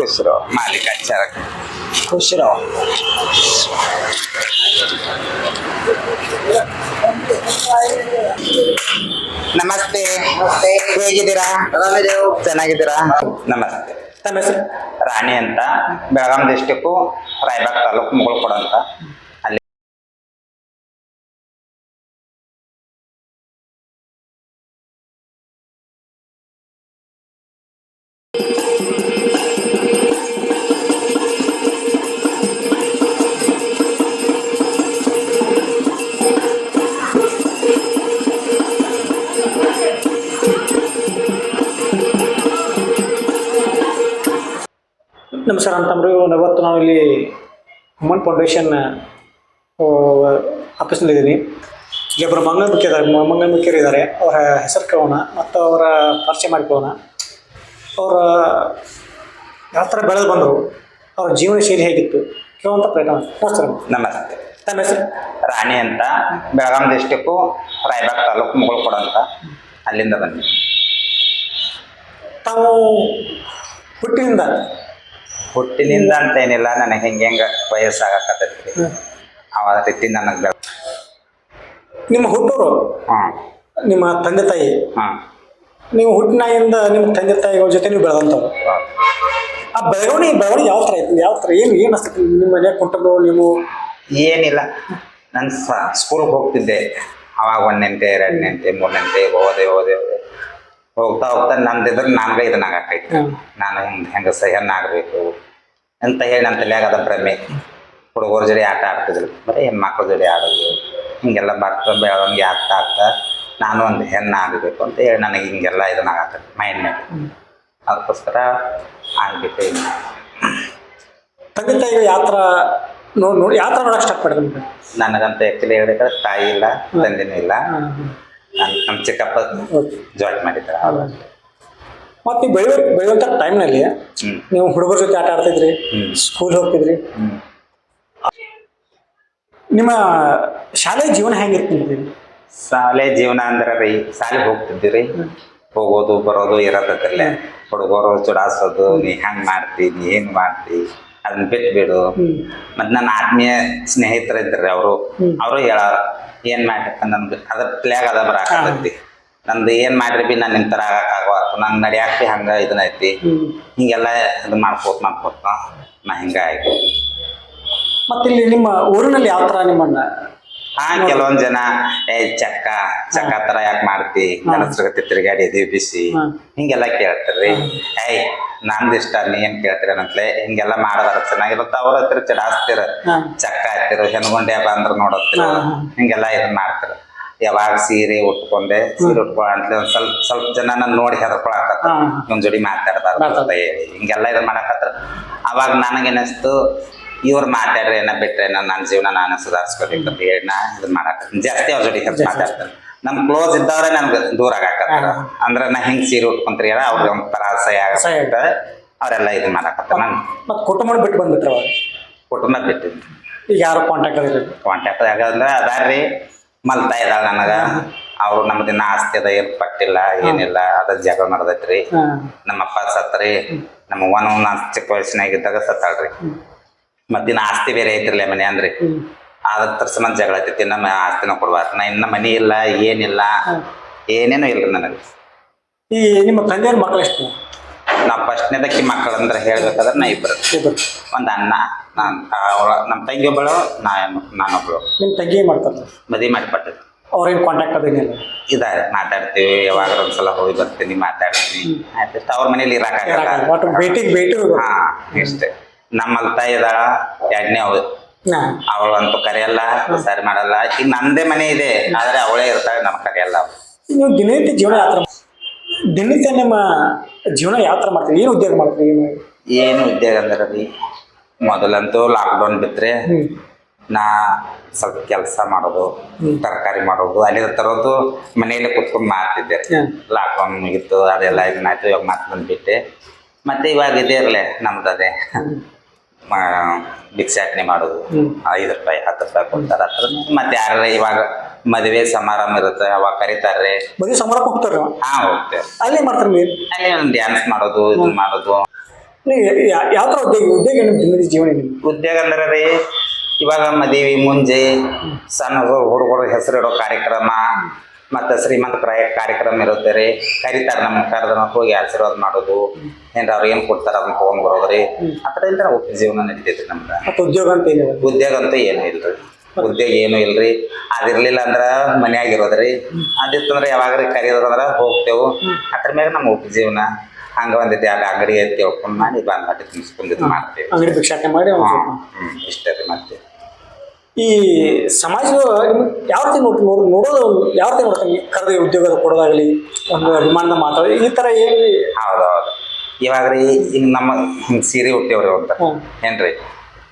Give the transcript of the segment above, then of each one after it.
ಹೆಸರು ಮಾಲಿಕಾಚಾರ ಖುಷಿರೋ ನಮಸ್ತೆ ನಮಸ್ತೆ ಹೇಗಿದ್ದೀರಾ ಆರಾಮಿದೆವು ಚೆನ್ನಾಗಿದ್ದೀರಾ ನಮಸ್ತೆ ತಮ್ಮ ರಾಣಿ ಅಂತ ಬೆಳಗಾಂ ಡಿಸ್ಟಿಕ್ಕು ರಾಯಬಾಗ್ ತಾಲೂಕು ಮುಗಳ್ ಅಂತ ಇಲ್ಲಿ ಹ್ಯೂಮನ್ ಫೌಂಡೇಶನ್ ಆಫೀಸ್ನಲ್ಲಿದ್ದೀನಿ ಒಬ್ಬರು ಮಂಗನ ಇದ್ದಾರೆ ಮಂಗನ ಇದ್ದಾರೆ ಅವರ ಹೆಸರು ಕೇಳೋಣ ಮತ್ತು ಅವರ ಪರಿಚಯ ಮಾಡಿಕೊಳ್ಳೋಣ. ಅವರ ಯಾವ ಥರ ಬೆಳೆದು ಬಂದರು ಅವರ ಜೀವನ ಶೈಲಿ ಹೇಗಿತ್ತು ಕೇಳುವಂಥ ಪ್ರಯತ್ನ. ನಮಸ್ಕಾರ ನಮಸ್ತೆ ತಮ್ಮ ಹೆಸರು? ರಾಣಿ ಅಂತ. ಬೆಳಗಾಂ ಡಿಸ್ಟಿಕ್ಕು ರಾಯಬಾಗ್ ತಾಲೂಕು ಮುಗುಳ್ಕೊಡ ಅಂತ. ಅಲ್ಲಿಂದ ಬನ್ನಿ ತಾವು ಹುಟ್ಟಿನಿಂದ ಹುಟ್ಟಿನಿಂದ ಅಂತ ಏನಿಲ್ಲ ನನಗೆ ಹೆಂಗೆ ಹೆಂಗೆ ವಯಸ್ಸಾಗತ್ತೈತಿ ಆ ರೀತಿ ನನಗೆ ನಿಮ್ಮ ಹುಟ್ಟೂರು? ಹಾಂ. ನಿಮ್ಮ ತಂದೆ ತಾಯಿ? ಹಾಂ. ನೀವು ಹುಟ್ಟಿನಾಗಿಂದ ನಿಮ್ಮ ತಂದೆ ತಾಯಿಗಳ ಜೊತೆ ನೀವು ಬೆಳೆದಂಥವ್ರು? ಆ ಬೆಳವಣಿಗೆ ಬೆಳವಣಿಗೆ ಯಾವ ಥರ ಐತಿ? ಯಾವ ಥರ ಏನು ಏನು ಅನಿಸ್ತೈತಿ ನಿಮ್ಮ ಮನೆ ಕುಟುಂಬ ನೀವು? ಏನಿಲ್ಲ. ನಾನು ಸ್ಕೂಲ್ಗೆ ಹೋಗ್ತಿದ್ದೆ. ಅವಾಗ ಒಂದನೆಂತೆ ಎರಡನೆಂತೆ ಮೂರನೆಂತೆ ಹೋದೆ ಹೋದೆ ಹೋದೆ. ಹೋಗ್ತಾ ಹೋಗ್ತಾ ನಂದಿದ್ರೆ ನನ್ಗೆ ಇದು ಆಗಾಕೈತಿ ಹ್ಮ್. ನಾನು ಹಿಂಗೆ ಹೆಂಗೆ ಹೆಣ್ಣಾಗಬೇಕು? ಅಂತ ಹೇಳಿ ನನ್ನ ತಲೆಯಾಗ ಅದ ಭ್ರಮೆ. ಹುಡುಗರ ಜೋಡಿ ಆಟ ಆಡ್ತಿದ್ರು. ಬರೀ ಹೆಣ್ಮಕ್ಳ ಜೋಡಿ ಆಡೋದು. ಹಿಂಗೆಲ್ಲ ಬರ್ತಾ ಬೆಳವಣಿಗೆ ಆಗ್ತಾ ಆಗ್ತಾ ನಾನು ಒಂದು ಹೆಣ್ಣು ಆಗಬೇಕು ಅಂತ ಹೇಳಿ ನನಗೆ ಹಿಂಗೆಲ್ಲ ಇದನ್ನ ಆಗತ್ತೆ ಮೈಂಡ್ ಮೇಲೆ. ಅದಕ್ಕೋಸ್ಕರ ಆಗ್ಬಿಟ್ಟು ತಂದೆ ತಾಯಿಗಳು ಯಾವ ಥರ ನೋಡಿ ನೋಡಿ ಯಾವ ಥರ ನೋಡಕ್ಕೆ ಸ್ಟಾರ್ಟ್ ಮಾಡಿದ್ರು ನನಗಂತ ಆ್ಯಕ್ಚುಲಿ ಹೇಳಿದ್ರೆ ತಾಯಿ ಇಲ್ಲ ತಂದೆನೂ ಇಲ್ಲ. ನಮ್ಮ ಚಿಕ್ಕಪ್ಪ ಜಾಯಿನ್ ಮಾಡಿದ್ದಾರೆ. ಮತ್ತು ನೀವು ಬೆಳೆಯೋ ಬೆಳೆಯುವಂಥ ಟೈಮ್ನಲ್ಲಿ ನೀವು ಹುಡುಗರ ಜೊತೆ ಆಟ ಆಡ್ತಿದ್ರಿ ಹ್ಮ್. ಸ್ಕೂಲ್ ಹೋಗ್ತಿದ್ರಿ. ನಿಮ್ಮ ಶಾಲೆ ಜೀವನ ಹೆಂಗಿತ್ತು ನಿಮ್ದು? ಶಾಲೆ ಜೀವನ ಅಂದ್ರೆ ರೀ ಶಾಲೆಗೆ ಹೋಗ್ತಿದ್ವಿ ಹೋಗೋದು ಬರೋದು ಇರತ್ತಲ್ಲೇ ಹುಡುಗರು ಚುಡಾಸೋದು ನೀ ಹೆಂಗ್ ಮಾಡ್ತಿ ನೀ ಏನ್ ಮಾಡ್ತಿ? ಅದನ್ನ ಬಿಟ್ಟು ಬಿಡು. ಮತ್ ನನ್ನ ಆತ್ಮೀಯ ಸ್ನೇಹಿತರು ಇದ್ರಿ ಅವರು ಅವರು ಹೇಳಾರ ಏನ್ ಮಾಡ್ರಿ ನನ್ಗೆ? ಅದ್ರ ಪ್ಲೇಗ್ ಅದ ಬರಾಕತ್ತೈತಿ ನಂದು ಏನ್ ಮಾಡ್ರಿ ಬಿ ನಾನು ನಿಂತರ ಆಗಕ್ಕಾಗವತ್ತು ನಂಗೆ ನಡಿಯಾಕ ಬಿ ಹಂಗ ಇದನ್ನೈತಿ ಹಿಂಗೆಲ್ಲ ಇದು ಮಾಡ್ಕೋತ ಮಾಡ್ಕೋತ ನಾ ಹಿಂಗಾಯ್ತು ಮತ್ತೆ ಇಲ್ಲಿ ನಿಮ್ಮ ಊರಿನಲ್ಲಿ ಯಾವ ತರ ನಿಮ್ಮನ್ನ ಹಾ ಕೆಲವೊಂದ್ ಜನ ಏ ಚಕ್ಕ ಚಕ್ಕ ತರ ಯಾಕೆ ಮಾಡ್ತಿ? ಗಣಸ್ರಗತಿ ತಿರುಗಾಡಿ ಎದಿ ಬಿಸಿ. ಹಿಂಗೆಲ್ಲಾ ಕೇಳ್ತಾರ್ರಿ. ಏಯ್ ನಂದ್ ಇಷ್ಟ ನೀ ಏನ್ ಕೇಳ್ತೀರ? ಅಂತಲೇ ಹಿಂಗೆಲ್ಲ ಮಾಡದಾರ. ಚೆನ್ನಾಗಿರುತ್ತೆ. ಅವ್ರ ಹತ್ರ ಚಡಾಸ್ತಿರ ಚಕ್ಕ ಚಕ್ಕ ಹೆಣ್ಗೊಂಡೆ ಬಂದ್ರ ನೋಡತ್ತಿರ? ಹಿಂಗೆಲ್ಲಾ ಇದನ್ನ ಮಾಡ್ತಾರ. ಯಾವಾಗ ಸೀರೆ ಉಟ್ಕೊಂಡೆ ಸೀರೆ ಉಟ್ಕೊಳ್ಳ ಅಂತಲೇ ಒಂದ್ ಸ್ವಲ್ಪ ಸ್ವಲ್ಪ ಜನ ನನ್ ನೋಡಿ ಹೆದರ್ಕೊಳಕತ್ತ ಹ್ಮ್. ಇವ್ನ ಜೋಡಿ ಇದು ಹೇಳಿ. ಹಿಂಗೆಲ್ಲ ಇದನ್ನ ಮಾಡಕತ್ರ ಅವಾಗ ನನಗೇನಿಸ್ತು ಇವ್ರು ಮಾತಾಡ್ರಿ ಏನ ಬಿಟ್ರೆ ನನ್ನ ಜೀವನ ನಾನು ಸುಧಾರಿಸ್ಕೋಬೇಕು ಅಂತ ಹೇಳಿ ನಾ ಇದನ್ನ ಮಾಡಕ್ ಜಾಸ್ತಿ ಅವ್ರ ಜೊತೆ ಹೆಚ್ಚು ಮಾತಾಡ್ತೇನೆ. ನಮ್ ಕ್ಲೋಸ್ ಇದ್ದವ್ರೆ ನನ್ಗೆ ದೂರ ಆಗಾಕತ್ತಾರ ಹಾ. ಅಂದ್ರೆ ನಾ ಹಿಂಗ್ ಸೀರೆ ಉಟ್ಕೊಂತೀರಿ ಅವ್ರಿಗೆ ಅಸಹ್ಯ ಅಸಹ್ಯ ಆಗತ್ತ. ಅವರೆಲ್ಲ ಇದನ್ನ ಮಾಡಕತ್ತಾರ ನಾನು ಮತ್ತೆ ಕುಟುಂಬ ಬಿಟ್ಟು ಬಂದ್ಬಿಟ್ರ ಕುಟುಂಬ ಬಿಟ್ಟು. ಈಗ ಯಾರು ಕಾಂಟ್ಯಾಕ್ಟ್ ಅದಿರಿ ಕಾಂಟ್ಯಾಕ್ಟ್ ಆಗಂದ್ರೆ ಅದಾರ್ರಿ. ಮಲ್ತಾ ಇದ್ದಾಳ ನನಗ. ಅವ್ರು ದಿನ ಆಸ್ತಿ ಅದ ಏನ್ ಪಟ್ಟಿಲ್ಲ ಏನಿಲ್ಲ ಅದ ಜಗಳ ನಡೆದೈತ್ರಿ. ನಮ್ಮಪ್ಪ ಸತ್ರಿ ನಮ್ಮ ಒನ್ ನಾ ಚಿಕ್ಕ ವಯಸ್ಸಿನಾಗಿದ್ದಾಗ ಸತ್ತಾಳ್ರಿ. ಮತ್ತಿನ್ನ ಆಸ್ತಿ ಬೇರೆ ಐತಿರ್ಲಿ ಮನೆ ಅಂದ್ರಿ. ಅದ್ರ ಸಂಬಂಧ ಜಗಳ ಐತಿ ನಮ್ಮ ಆಸ್ತಿನ ಕೊಡ್ಬಾರ್ದು. ನಾ ಇನ್ನ ಮನಿ ಇಲ್ಲ ಏನಿಲ್ಲ. ಏನೇನು ಇಲ್ರಿ ನನಗೆ. ಈ ನಿಮ್ಮ ತಂದೆಯವ್ರ ಮಕ್ಕಳು ಎಷ್ಟು? ನಾ ಫಸ್ಟ್ನೇದಕ್ಕೆ ಮಕ್ಕಳು ಅಂದ್ರೆ ಹೇಳ್ಬೇಕಾದ್ರೆ ನಾ ಇಬ್ರು. ಇಬ್ಬರು ಒಂದು ಅಣ್ಣ ನಾನು ಅವಳ ನಮ್ಮ ತಂಗಿ ಒಬ್ಬಳು ನಾ ನಾನೊಬ್ಳು ನಿಮ್ಮ ತಂಗಿ ಏನ್ ಮಾಡ್ತಾರೆ ಮದುವೆ ಮಾಡಿಪಟ್ಟದ್ದು ಅವ್ರೇನು ಕಾಂಟ್ಯಾಕ್ಟ್ ಅದೇನಿಲ್ಲ ಇದಾರೆ ಮಾತಾಡ್ತೀವಿ ಯಾವಾಗ ಒಂದ್ಸಲ ಹೋಗಿ ಬರ್ತೀನಿ ಮಾತಾಡ್ತೀನಿ. ಆಯ್ತು ಅವ್ರ ಮನೇಲಿ ಒಟ್ಟು ಭೇಟಿಗೆ ಭೇಟಿ ಹಾ ಇಷ್ಟೇ. ನಮ್ಮ ತಾಯಿ ಅದಾಳ ಎರಡನೇ ಅವಳು. ಅವಳು ಅವಳಂತೂ ಕರೆಯಲ್ಲ ಸರಿ ಮಾಡಲ್ಲ. ಈಗ ನಂದೇ ಮನೆ ಇದೆ ಆದ್ರೆ ಅವಳೇ ಇರ್ತಾಳೆ ನಮ್ಮ ಕರೆಯಲ್ಲ. ನೀವು ದಿನನಿತ್ಯ ಜೀವನ ಯಾತ್ರ ದಿನನಿತ್ಯ ನಿಮ್ಮ ಜೀವನ ಯಾತ್ರ ಮಾಡ್ತೀವಿ ಏನು ಉದ್ಯೋಗ ಮಾಡ್ತೀವಿ ಏನು ಉದ್ಯೋಗ ಅಂದ್ರೆ ರೀ ಮೊದಲಂತೂ ಲಾಕ್ಡೌನ್ ಬಿತ್ತರೆ ನಾ ಸ್ವಲ್ಪ ಕೆಲಸ ಮಾಡೋದು ತರಕಾರಿ ಮಾಡೋದು ಅಲ್ಲಿ ತರೋದು ಮನೆಯಲ್ಲೇ ಕುತ್ಕೊಂಡು ಮಾಡ್ತಿದ್ದೆ. ಲಾಕ್ಡೌನ್ ಮುಗಿತು ಅದೆಲ್ಲ ಇದನ್ನಾಯ್ತು ಇವಾಗ ಮಾತು ಬಂದ್ಬಿಟ್ಟೆ. ಮತ್ತೆ ಇವಾಗ ಇದೇ ಇರಲೇ ನಮ್ದು ಅದೇ. ಭಿಕ್ಷಾಟನೆ ಮಾಡೋದು. ಐದು ರೂಪಾಯಿ ಹತ್ತು ರೂಪಾಯಿ ಕೊಡ್ತಾರೆ. ಮತ್ತೆ ಯಾರ ಇವಾಗ ಮದುವೆ ಸಮಾರಂಭ ಇರುತ್ತೆ ಅವಾಗ ಕರೀತಾರೆ. ಮದುವೆ ಸಮಾರಂಭ ಹೋಗ್ತಾರೆ? ಹಾ ಹೋಗ್ತೇವೆ. ಅಲ್ಲಿ ಮಾಡ್ತಾರೆ ಅಲ್ಲೇ ಒಂದು ಡ್ಯಾನ್ಸ್ ಮಾಡೋದು ಇದು ಮಾಡೋದು. ಯಾವ ಥರ ಉದ್ಯೋಗ ಜೀವನ ಉದ್ಯೋಗ ಅಂದ್ರೆ ರೀ ಇವಾಗ ಮದುವೆ ಮುಂಜೆ ಸಣ್ಣ ಹುಡುಗರು ಹೆಸರಿಡೋ ಕಾರ್ಯಕ್ರಮ ಮತ್ತು ಶ್ರೀಮಂತ ಪ್ರಾಯ ಕಾರ್ಯಕ್ರಮ ಇರುತ್ತೆ ರೀ. ಕರಿತಾರೆ ನಮ್ಮ ಕರೆದ್ರೆ ಹೋಗಿ ಆಶೀರ್ವಾದ ಮಾಡೋದು. ಏನ್ರ ಅವ್ರು ಏನು ಕೊಡ್ತಾರೆ ಅದನ್ನ ತೊಗೊಂಡ್ ಬರೋದ್ರಿ? ಆ ಥರ ಇಂದ ಜೀವನ ನಡೀತೈತ್ರಿ ನಮ್ದು ಮತ್ತು ಉದ್ಯೋಗ ಅಂತ ಏನಿದೆ ಉದ್ಯೋಗ ಅಂತ ಏನು ಇಲ್ರಿ. ಉದ್ಯೋಗ ಏನು ಇಲ್ರಿ. ಅದಿರ್ಲಿಲ್ಲ ಅಂದ್ರೆ ಮನ್ಯಾಗ ಇರೋದ್ರಿ. ಅದಿತ್ತಂದ್ರೆ ಯಾವಾಗ ಕರೆಯೋದ್ರಂದ್ರ ಹೋಗ್ತೇವು. ಅದ್ರ ಮೇಲೆ ನಮ್ಮ ಉಪಜೀವನ ಹಂಗ ಒಂದಿತ್ತು ಅಲ್ಲಿ ಅಂಗಡಿ ಐತಿ ತಿಳ್ಕೊಂಡು ಮಾಡಿ ಬಂದ್ ಮಾಡಿ ತುಂಬಿಸ್ಕೊಂಡಿದ್ದು ಮಾಡ್ತೇವೆ. ಅಂಗಡಿ ಭಿಕ್ಷಾಟನೆ ಮಾಡಿ ಒಂದು ಸ್ವಲ್ಪ. ಹ್ಮ್ ಇಷ್ಟೇ ರೀ ಮತ್ತೆ. ಈ ಸಮಾಜ ನಿಮ್ಗೆ ಯಾವ ರೀತಿ ನೋಡಿ ನೋಡ್ ನೋಡೋದು ಯಾವ ರೀತಿ ನೋಡ್ತಾರೆ? ಕರೆದ ಉದ್ಯೋಗದ ಕೊಡೋದಾಗ್ಲಿ ಒಂದು ಅಭಿಮಾನದ ಮಾತಾಡಿ ಈ ಥರ ಏನು ಹೌದು ಹೌದು ಇವಾಗ ರೀ ಈಗ ನಮ್ಮ ಹಿಂಗೆ ಸೀರೆ ಹುಟ್ಟೇವ್ರಿ ಅಂತ. ಏನ್ರಿ?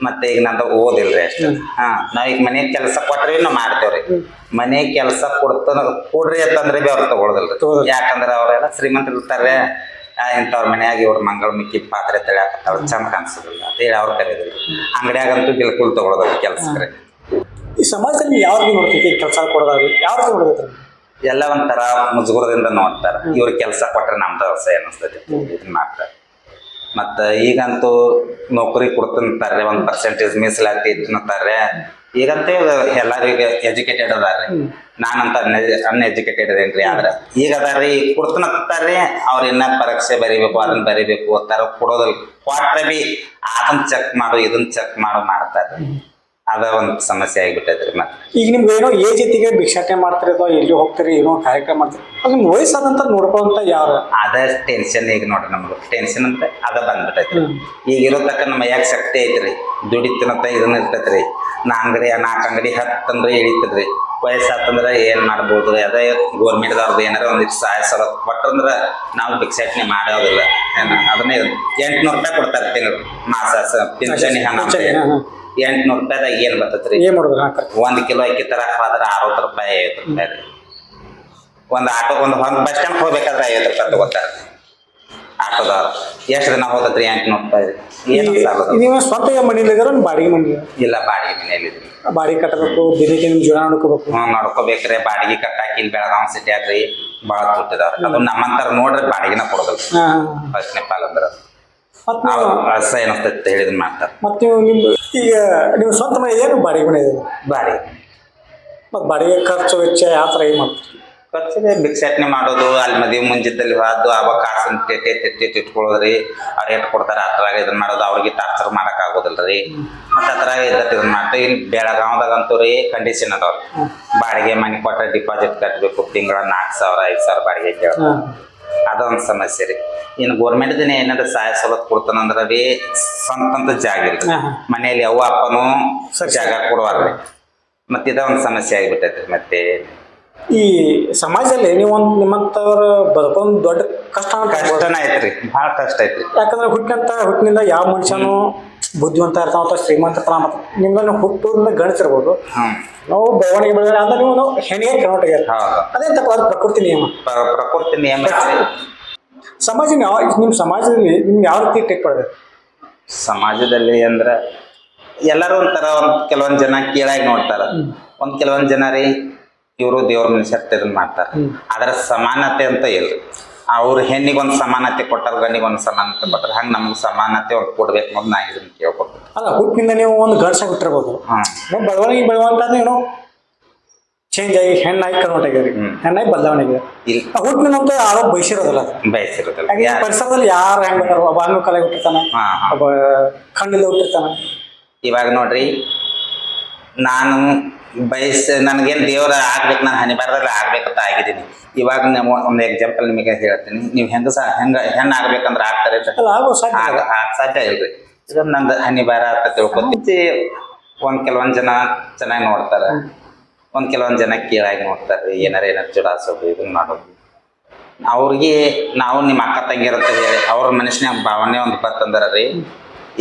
ಮತ್ತೆ ಈಗ ನಂದು ಓದಿಲ್ರಿ ಅಷ್ಟೇ. ಹಾ ನಾವ್ ಈಗ ಮನೆ ಕೆಲಸ ಕೊಟ್ರಿ ನಾವು ಮಾಡ್ತೇವ್ರಿ. ಮನೆ ಕೆಲಸ ಕೊಡ್ತ ಕೊಡ್ರಿ ಅಂತಂದ್ರೆ ಬಿ ಅವ್ರು ತಗೊಳ್ದಲ್ರಿ. ಯಾಕಂದ್ರೆ ಅವರೆಲ್ಲ ಶ್ರೀಮಂತರು ಇರ್ತಾರೆ. ಇಂಥವ್ರ ಮನ್ಯಾಗ ಇವ್ರ ಮಂಗಳ ಮಿಕ್ಕಿ ಪಾತ್ರೆ ತಳ್ಯಾಕತ್ತಾವ ಚಂದ ಕಾಣಿಸೋದಿಲ್ಲ. ಅಂತ ಹೇಳಿ ಅವ್ರು ಕರೀದಿಲ್ಲ ಅಂಗಡಿಯಾಗಂತೂ ಬಿಲ್ಕುಲ್ ತಗೊಳೋದಿಲ್ಲ ಕೆಲ್ಸಕ್ಕೆ. ಈ ಸಮಾಜದಲ್ಲಿ ಯಾವ ರೀತಿ ನೋಡ್ತೈತಿ ಕೆಲಸ ಕೊಡೋದಾಗ್ಲಿ? ಯಾವ ರೀತಿ ನೋಡ್ತೈತೆ ಎಲ್ಲ ಒಂಥರ ಮುಜುಗುರದಿಂದ ನೋಡ್ತಾರೆ. ಇವ್ರ ಕೆಲಸ ಕೊಟ್ರೆ ನಮ್ದು ಅಸಹ್ಯ ಅನಿಸ್ತದೆ ಇದನ್ನ ಮಾಡ್ತಾರೆ. ಮತ್ತು ಈಗಂತೂ ನೌಕರಿ ಕೊಡ್ತಂತಾರೆ ಒಂದು ಪರ್ಸೆಂಟೇಜ್ ಮೀಸಲಾತಿ ಇದ್ನಂತಾರೆ. ಈಗಂತೂ ಎಲ್ಲರಿಗೂ ಎಜುಕೇಟೆಡ್ ಅದಾರ್ರಿ. ನಾನಂತ ಅನ್ಎಜುಕೇಟೆಡ್ ಅದೇನ್ರಿ ಆದ್ರೆ. ಈಗ ಅದಾರ್ರಿ ಕೊಡ್ತನತ್ತಾರ್ರಿ ಅವ್ರು ಇನ್ನ ಪರೀಕ್ಷೆ ಬರೀಬೇಕು ಅದನ್ನ ಬರೀಬೇಕು ಅಂತಾರ ಕೊಡೋದಿಲ್ಲ. ಕೊಟ್ರೆ ಬಿ ಅದನ್ನ ಚೆಕ್ ಮಾಡು ಇದನ್ನ ಚೆಕ್ ಮಾಡು ಮಾಡ್ತಾರೆ. ಅದ ಒಂದು ಸಮಸ್ಯೆ ಆಗಿಬಿಟ್ಟೈತ್ರಿ ಮತ್ತೆ. ಈಗ ನಿಮ್ಗೆ ಏನೋ ಏಜ್ ಎತ್ತಿಗೆ ಭಿಕ್ಷಾಟನೆ ಮಾಡ್ತಾರೆ ಅಥವಾ ಎಲ್ಲಿ ಹೋಗ್ತಾರೆ ಏನೋ ಕಾರ್ಯಕ್ರಮ ಮಾಡ್ತಾರೆ ಅದು ನಿಮ್ಗೆ ವಯಸ್ಸಾದಂತ ನೋಡ್ಕೊಂತ ಯಾರು? ಅದ ಟೆನ್ಷನ್ ಈಗ ನೋಡ್ರಿ ನಮ್ಗೆ ಟೆನ್ಷನ್ ಅಂತ ಅದ ಬಂದ್ಬಿಟ್ಟೈತ್ರಿ. ಈಗ ಈಗ ಇರೋತಕ್ಕ ನಮ್ಮ ಮೈಯಾಗ ಶಕ್ತಿ ಐತ್ರಿ. ದುಡಿತನಂತ ಇದನ್ನ ಇರ್ತೈತ್ರಿ. ನಾ ಅಂಗಡಿ ನಾಲ್ಕು ಅಂಗಡಿ ಹತ್ತಂದ್ರೆ ಇಳಿತದ್ರಿ. ವಯಸ್ಸಾತಂದ್ರೆ ಏನ್ ಮಾಡ್ಬೋದು ಅದೇ ಗೋರ್ಮೆಂಟ್ದವ್ರದ್ದು ಏನಾರ ಒಂದಿಷ್ಟು ಸಹಾಯ ಸಲ ಕೊಟ್ಟಂದ್ರೆ ನಾವು ಭಿಕ್ಷಾಟನೆ ಮಾಡೋದಿಲ್ಲ. ಏನ ಅದನ್ನೇ ಎಂಟ್ನೂರು ರೂಪಾಯಿ ಕೊಡ್ತಾರೆ ತಿಂಗಳು. ಮಾಸ ಪಿಂಚಣಿ ಹಣ. ಎಂಟ್ನೂರು ರೂಪಾಯಿದಾಗ ಏನು ಬರ್ತೈತ್ರಿ? ಏನು ಮಾಡ್ಬೇಕು ಹಾಂ ಕರೆಕ್ಟ್. ಒಂದ್ ಕಿಲೋ ಅಕ್ಕಿ ತರಕ್ ಹೋದ್ರೆ ಅರವತ್ತು ರೂಪಾಯಿ ಐವತ್ತು ರೂಪಾಯಿ ರೀ. ಒಂದು ಆಟೋ ಒಂದು ಒಂದು ಬಸ್ ಸ್ಟ್ಯಾಂಡ್ ಹೋಗ್ಬೇಕಾದ್ರೆ ಐವತ್ತು ರೂಪಾಯಿ ತಗೋತಾರೆ ಆಟೋದವ್ರು. ಎಷ್ಟು ದಿನ ಹೋಗತ್ರಿ ಎಂಟ್ನೂರು ರೂಪಾಯಿ? ಏನು ಸಾಲದು ನೀವು ಸ್ವಂತ ಮನೇಲಿ ಬಾಡಿಗೆ ಮನೆ ಇಲ್ಲ ಬಾಡಿಗೆ ಮನೇಲಿ ಬಾಡಿಗೆ ಕಟ್ಟಬೇಕು ದಿನಕ್ಕೆ ನಿಮ್ಮ ಜೀವನ ನೋಡ್ಕೋಬೇಕು. ಹ್ಞೂ ನೋಡ್ಕೋಬೇಕ್ರಿ. ಬಾಡಿಗೆ ಕಟ್ಟಾಕಿ ಇಲ್ಲಿ ಬೆಳಗಾವ್ ಸಿಟಿ ಆಗ್ರಿ ಭಾಳ ತುಟ್ಟಿದವ್ರಿ. ಅದು ನಮ್ಮಂತರ ನೋಡ್ರಿ ಬಾಡಿಗೆನ ಕೊಡೋದಿಲ್ಲ ಹಾಂ ಫಸ್ಟ್ನೇ ಪಾಲ್ ಅಂದ್ರೆ ಮತ್ತು ನೀವು ಹೇಳಿದ್ ಮಾಡ್ತಾರೆ ಮತ್ತು ನೀವು ನಿಮ್ಮ ಈಗ ನೀವು ಸ್ವಂತ ಮನೆ ಏನು ಬಾಡಿಗೆ ಮನೆ ಇದೆ? ಬಾಡಿಗೆ ಮತ್ತು ಬಾಡಿಗೆ ಖರ್ಚು ವೆಚ್ಚ ಯಾವ ಥರ ಏನು ಮಾಡ್ತೀರಿ? ಖರ್ಚಿಗೆ ಭಿಕ್ಷಾಟನೆ ಮಾಡೋದು ಅಲ್ಲಿ ಮದುವೆ ಮುಂಜಿದ್ದಲ್ಲಿ ಹೋದ್ದು ಆವಾಗ ಕಾಸಿನ ಟೆಟೆ ಇಟ್ಕೊಳ್ಳೋದ್ರಿ. ಅವ್ರು ಕೊಡ್ತಾರೆ ಅದ್ರಾಗ ಇದನ್ನ ಮಾಡೋದು ಅವ್ರಿಗೆ ಟಾರ್ಚರ್ ಮಾಡೋಕ್ಕಾಗೋದಿಲ್ಲ ರೀ. ಮತ್ತೆ ಅದ್ರಾಗ ಇದ್ದಟ್ಟು ಇದನ್ನ ಮಾಡ್ತೀವಿ. ಇಲ್ಲಿ ಬೆಳಗಾವ್ದಾಗಂತೂ ರೀ ಕಂಡೀಷನ್ ಅದಾವ್ರಿ ಬಾಡಿಗೆ ಮನೆ ಕೊಟ್ಟರೆ ಡಿಪಾಸಿಟ್ ಕಟ್ಟಬೇಕು ತಿಂಗಳ ನಾಲ್ಕು ಸಾವಿರ ಐದು ಸಾವಿರ ಬಾಡಿಗೆ ಕೇಳ ಹಾಂ. ಅದೊಂದು ಸಮಸ್ಯೆ ರೀ ಇನ್ನು ಗೋರ್ಮೆಂಟ್ದಿನ ಏನಾದ್ರು ಸಹಾಯ ಸವಲತ್ತು ಕೊಡ್ತಾನಂದ್ರೆ ರೀ ಸ್ವಂತ ಜಾಗ ಹಾಂ. ಮನೆಯಲ್ಲಿ ಅವ್ವ ಅಪ್ಪನೂ. ಜಾಗ ಕೊಡುವಾರ್ರಿ ಮತ್ತೆ ಇದೊಂದು ಸಮಸ್ಯೆ ಆಗಿಬಿಟ್ಟೈತೆ ಮತ್ತೆ ಈ ಸಮಾಜದಲ್ಲಿ ನೀವು ಒಂದು ನಿಮ್ಮಂಥವ್ರ ಬದುಕೊಂದು ದೊಡ್ಡ ಕಷ್ಟ. ಕಷ್ಟನ ಐತ್ರಿ ಭಾಳ ಕಷ್ಟ ಐತ್ರಿ ಯಾಕಂದ್ರೆ ಹುಟ್ಟಿನಂತ ಹುಟ್ಟಿನಿಂದ ಯಾವ ಮನುಷ್ಯನು ಬುದ್ಧಿವಂತ ಇರ್ತಾವ ಅಥವಾ ಶ್ರೀಮಂತ ಇರ್ತಾನ ಮತ್ತು ನಿಮ್ಮನ್ನು ಹುಟ್ಟೂರಿಂದ ಗಣಿಸಿರ್ಬೋದು. ನಾವು ಬೆಳವಣಿಗೆ ಬೆಳೆದ್ರೆ ಅಂದ್ರೆ ನೀವು ನಾವು ಹೆಣ್ಣಿಗೆ ಕರ್ನಾಟಕ ಅದೇ ತಪ್ಪ ಅದು ಪ್ರಕೃತಿ ನಿಯಮ? ಪ್ರಕೃತಿ ನಿಯಮ. ಸಮಾಜ ನಿಮ್ಮ ಸಮಾಜದಲ್ಲಿ ನಿಮ್ಗೆ ಯಾವ ರೀತಿ ಟೇಕ್ ಪಡೆದ ಸಮಾಜದಲ್ಲಿ ಅಂದ್ರೆ ಎಲ್ಲರೂ ಒಂಥರ ಒಂದು ಕೆಲವೊಂದು ಜನ ಕೀಳಾಗಿ ನೋಡ್ತಾರ. ಒಂದ್ ಕೆಲವೊಂದು ಜನ ರೀ ಇವರು ದೇವ್ರ ಮನುಷ್ಯ ಇದನ್ನ ಮಾಡ್ತಾರ ಆದ್ರೆ ಸಮಾನತೆ ಅಂತ ಇಲ್ರಿ ಅವ್ರ ಹೆಣ್ಣಿಗೆ ಒಂದು ಸಮಾನತೆ ಕೊಟ್ಟಾರ ಗಂಡಿಗೆ ಒಂದ್ ಸಮಾನತೆ ಕೊಟ್ಟಾರ. ಹಂಗೆ ನಮ್ಗೆ ಸಮಾನತೆ ಅವ್ರು ಕೊಡ್ಬೇಕು ಅನ್ನೋದು ನಾ ಇದನ್ನ ಕೇಳ್ಕೊತೀನಿ ಅಲ್ಲ ಹುಟ್ಟಿನಿಂದ ನೀವು ಒಂದು ಗರ್ಸ ಹುಟ್ಟಿರ್ಬೋದು. ನೀವು ಬೆಳವಣಿಗೆ ಬೆಳವಂತ ಏನೋ? ಚೇಂಜ್ ಆಗಿ ಹೆಣ್ಣಾಗಿ ಆಗ್ಯಾರಿ ಹ್ಮ್. ಹೆಣ್ಣಾಗಿ ಬದಲಾವಣೆ ಹುಟ್ಟಿನ ಹುಟ್ಟಿನಿಂದ ಯಾರೋ ಬಯಸಿರೋದಿಲ್ಲ ಬಯಸಿರೋದಿಲ್ಲ. ಪರಿಸರದಲ್ಲಿ ಯಾರು ಹೆಂಗ್ ಬೇಕಾದ್ರೆ ಒಬ್ಬ ಹಣ್ಣು ಕಲೆ ಹುಟ್ಟಿರ್ತಾನ ಒಬ್ಬ ಕಣ್ಣಿಂದ ಹುಟ್ಟಿರ್ತಾನೆ. ಇವಾಗ ನೋಡ್ರಿ ನಾನು ಬಯಸ್ ನನಗೇನು ದೇವರ ಆಗ್ಬೇಕು ನಾನು ಹನಿ ಆಗ್ಬೇಕು ಆಗ್ಬೇಕಂತ ಆಗಿದ್ದೀನಿ. ಇವಾಗ ನಾವು ಒಂದು ಎಕ್ಸಾಂಪಲ್ ನಿಮಗೆ ಹೇಳ್ತೀನಿ. ನೀವು ಹೆಂಗ ಸಹ ಹೆಂಗ ಹೆಣ್ಣು ಆಗ್ಬೇಕಂದ್ರೆ ಆಗ್ತಾರೆ ಅಂತ. ಸಾಧ್ಯ ಇಲ್ರಿ ಈಗ ನಂದು ಹನಿ ಬಾರ ಅಂತ ತಿಳ್ಕೊತಿ ಒಂದ್ ಕೆಲವೊಂದ್ ಜನ ಚೆನ್ನಾಗಿ ನೋಡ್ತಾರೆ. ಒಂದ್ ಕೆಲವೊಂದ್ ಜನ ಕೀಳಾಗಿ ನೋಡ್ತಾರೆ ಏನಾರ ಏನಾರು ಚುಡಾಸೋದು ಇದನ್ನ ಮಾಡೋದು. ಅವ್ರಿಗೆ ನಾವು ನಿಮ್ಮ ಅಕ್ಕ ತಂಗಿರಂತ ಅಂತ ಹೇಳಿ ಅವ್ರ ಮನುಷ್ಯನ ಭಾವನೆ ಒಂದು ಬರ್ತಂದ್ರ ರೀ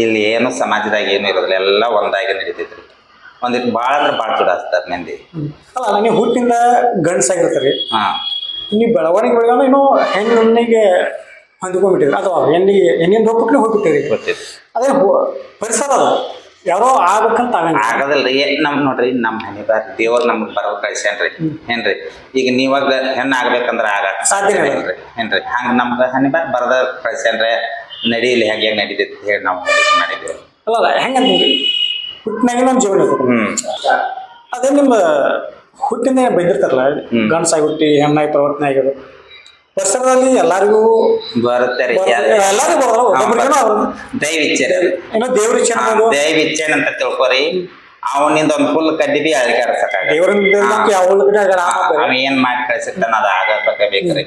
ಇಲ್ಲಿ ಏನು ಸಮಾಜದಾಗ ಏನು ಇರೋದಿಲ್ಲ ಎಲ್ಲ ಒಂದಾಗಿ ನಡೀತೈತ್ರಿ. ಒಂದಿಟ್ಟು ಭಾಳ ಅಂದ್ರೆ ಭಾಳ ಚುಡಾಸ್ತಾರೆ ಮಂದಿ ಅಲ್ಲ ನನಗೆ ಹುಟ್ಟಿಂದ ಗಂಡಸಾಗಿರ್ತಾರೆ ಹಾಂ. ನೀವು ಬೆಳವಣಿಗೆ ಬೆಳಗಾನ ಇನ್ನೂ ಹೆಣ್ಣಿಗೆ ಹೊಂದ್ಕೊಂಡ್ಬಿಟ್ಟಿದ್ರು ಅಥವಾ ಹೆಣ್ಣಿಗೆ ಹೆಣ್ಣಿನ ರೂಪಕ್ಕೆ ಹೋಗ್ಬಿಟ್ಟಿರಿ. ಗೊತ್ತಿತ್ತು ಅದೇ ಪರಿಸರ ಅದು. ಯಾರೋ ಆಗ್ಬೇಕಂತ. ಆಗದಲ್ರಿ. ನಮ್ ನೋಡ್ರಿ ನಮ್ಮ ಹೆಣ್ಣಿ ಬಾರ್ ದೇವ್ರ ನಮ್ಗೆ ಬರೋದು ಕಳ್ಸ್ಯಾನ್ರಿ. ಏನ್ರಿ? ಈಗ ನೀವಾಗ ಹೆಣ್ಣು ಆಗ್ಬೇಕಂದ್ರೆ ಆಗ ಸಾಧ್ಯ ಇಲ್ಲ. ಏನ್ರಿ? ಹಂಗೆ ಹಂಗ ನಮ್ಗೆ ಹೆಣ್ಣಿ ಬಾರ್ ಬರದ ಕಳ್ಸ್ಯಾನ್ರಿ ನಡೀಲಿ ಹೆಂಗೆ ಹೆಂಗೆ ನಡೀತೈತಿ ಹೇಳಿ ನಾವು ಮಾಡಿದ್ದೇವೆ. ಅಲ್ಲ ಅಲ್ಲ ಹೆಂಗಂತೀರಿ ನಮ್ಮ ಜೀವನ ಅದೇ ನಿಮ್ಮ ಹುಟ್ಟಿನ ಬಂದಿರ್ತಾರಲ್ಲ. ಗಂಡಸಾಗಿ ಹುಟ್ಟಿ ಹೆಣ್ಣಾಗಿ ಪ್ರವರ್ತನೆ ಆಗಿರೋದು ಪರಿಸರದಲ್ಲಿ ಎಲ್ಲರಿಗೂ ಬರುತ್ತೆ ರೀ. ಎಲ್ಲರಿಗೂ ಬರೋಲ್ಲ ಏನೋ ದೇವ್ರ ಇಚ್ಛೆ ಅನ್ನೋದು. ದೈವ ಇಚ್ಛೆ ಅಂತ ತಿಳ್ಕೊರಿ. ಅವನಿಂದ ಒಂದು ಫುಲ್ ಕಡ್ಡಿ ಬಿ ಅಳಿಗಾಡ್ಸಕ್ಕಾಗ ದೇವರಿಂದ ಯಾವ ಕಡೆ ಆಗಲ್ಲ. ಆ ಮಾತು. ಅವ ಏನ್ ಮಾಡಿ ಕಳ್ಸಿರ್ತಾನ ಅದ ಆಗಬೇಕ ಬೇಕ್ರಿ.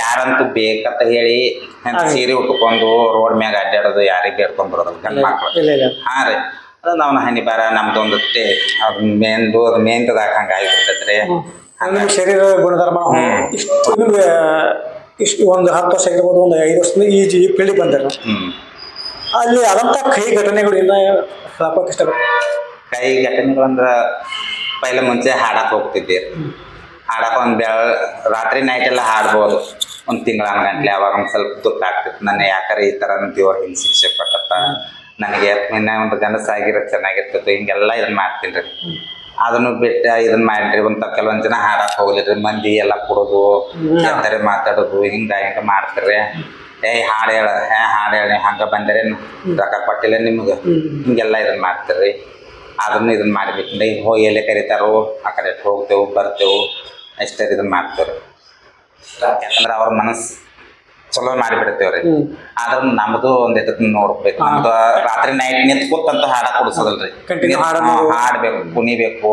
ಯಾರಂತೂ ಬೇಕಂತ ಹೇಳಿ ಹೆಂಗ್. ಸೀರೆ ಉಟ್ಕೊಂಡು ರೋಡ್ ಮ್ಯಾಗ ಅಡ್ಡಾಡೋದು ಯಾರಿಗೆ ಬೇಡ್ಕೊಂಡ್ ಬರೋದಿಲ್ಲ ಗಂಡ ಮಕ್ಳು. ಇಲ್ಲ ಇಲ್ಲ. ಹಾ ರೀ. ಅದು ನಾವು ಹನಿ ಬಾರ ನಮ್ದೊಂದು ಟೇ ಅದು ಮೇಂದು ಅದು ಮೇನ್ತದಾಗ ಹಂಗೆ ಆಗಿರ್ತೈತ್ರಿ ನಿಮ್ಮ ಶರೀರ ಗುಣಧರ್ಮ ಇಷ್ಟು ನಿಮ್ಗೆ ಇಷ್ಟು ಒಂದು ಹತ್ತು ವರ್ಷ ಆಗಿರ್ಬೋದು ಒಂದು ಐದು ವರ್ಷದಿಂದ ಈ ಜಿ ಪೀಳಿ ಬಂದಿರ ಅಲ್ಲಿ ಅದಂತ ಕೈ ಘಟನೆಗಳು ಇನ್ನ ಹೇಳಕ್ಕೆ ಇಷ್ಟಪಡ್ತೀನಿ ಕೈ ಘಟನೆಗಳು ಅಂದ್ರ ಪೈಲ ಮುಂಚೆ ಹಾಡಕ್ ಹೋಗ್ತಿದ್ದೆ ಹಾಡಕ್ ಒಂದ್ ಬೆಳ ರಾತ್ರಿ ನೈಟ್ ಎಲ್ಲ ಹಾಡ್ಬೋದು. ಒಂದ್ ತಿಂಗಳ ಗಂಟ್ಲೆ ಅವಾಗ ಒಂದ್ ಸ್ವಲ್ಪ ದುಃಖ ಆಗ್ತಿತ್ತು. ನನ್ನ ಯಾಕರೆ ಈ ತರ ದೇವ್ರ ಹಿಂಗ್ ಶಿಕ್ಷೆ ಕೊಟ್ಟಪ್ಪ? ನನಗೆ ಇನ್ನ ಒಂದು ಗನಸಾಗಿರೋ ಚೆನ್ನಾಗಿರ್ತಿತ್ತು ಹಿಂಗೆಲ್ಲ ಇದನ್ನ ಮಾಡ್ತೀನಿ ರೀ. ಅದನ್ನು ಬಿಟ್ಟು ಇದನ್ನ ಮಾಡ್ರಿ ಒಂದ್ ಕೆಲವೊಂದ್ ಜನ ಹಾಡಕ್ ಹೋಗ್ಲಿರಿ ಮಂದಿ ಎಲ್ಲ ಕೊಡೋದು ಅಂತಾರೆ ಮಾತಾಡೋದು ಹಿಂಗ ಹಿಂಗ ಮಾಡ್ತಾರೆ. ಏ ಹಾಡು ಹೇಳ ಏ ಹಾಡು ಹೇಳಿ ಹಂಗ ಬಂದರೆ ರೊಕ್ಕ ಕೊಟ್ಟಿಲ್ಲ ನಿಮ್ಗೆ? ಹಿಂಗೆಲ್ಲ ಇದನ್ನ ಮಾಡ್ತೀರಿ ಅದನ್ನು ಇದನ್ನ ಮಾಡ್ಬೇಕು. ಈಗ ಹೋಗಿ ಎಲ್ಲಿ ಕರಿತಾರೋ ಆ ಕಡೆ ಹೋಗ್ತೇವೆ ಬರ್ತೇವೆ ಅಷ್ಟೇ ಇದನ್ನ ಮಾಡ್ತೇವೆ ಯಾಕಂದ್ರೆ ಅವ್ರ ಮನಸ್ಸು ಚಲೋ ಮಾಡಿಬಿಡ್ತೇವ್ರಿ ಆದ್ರ ನಮ್ದು ಒಂದ್ ಇದನ್ನ ನೋಡ್ಬೇಕು. ನಮ್ದು ರಾತ್ರಿ ನೈಟ್ ನಿಂತ್ ಕೂತಂತ ಹಾಡ ಕೊಡಿಸೋದಲ್ರಿ ಹಾಡ್ಬೇಕು ಕುಣಿಬೇಕು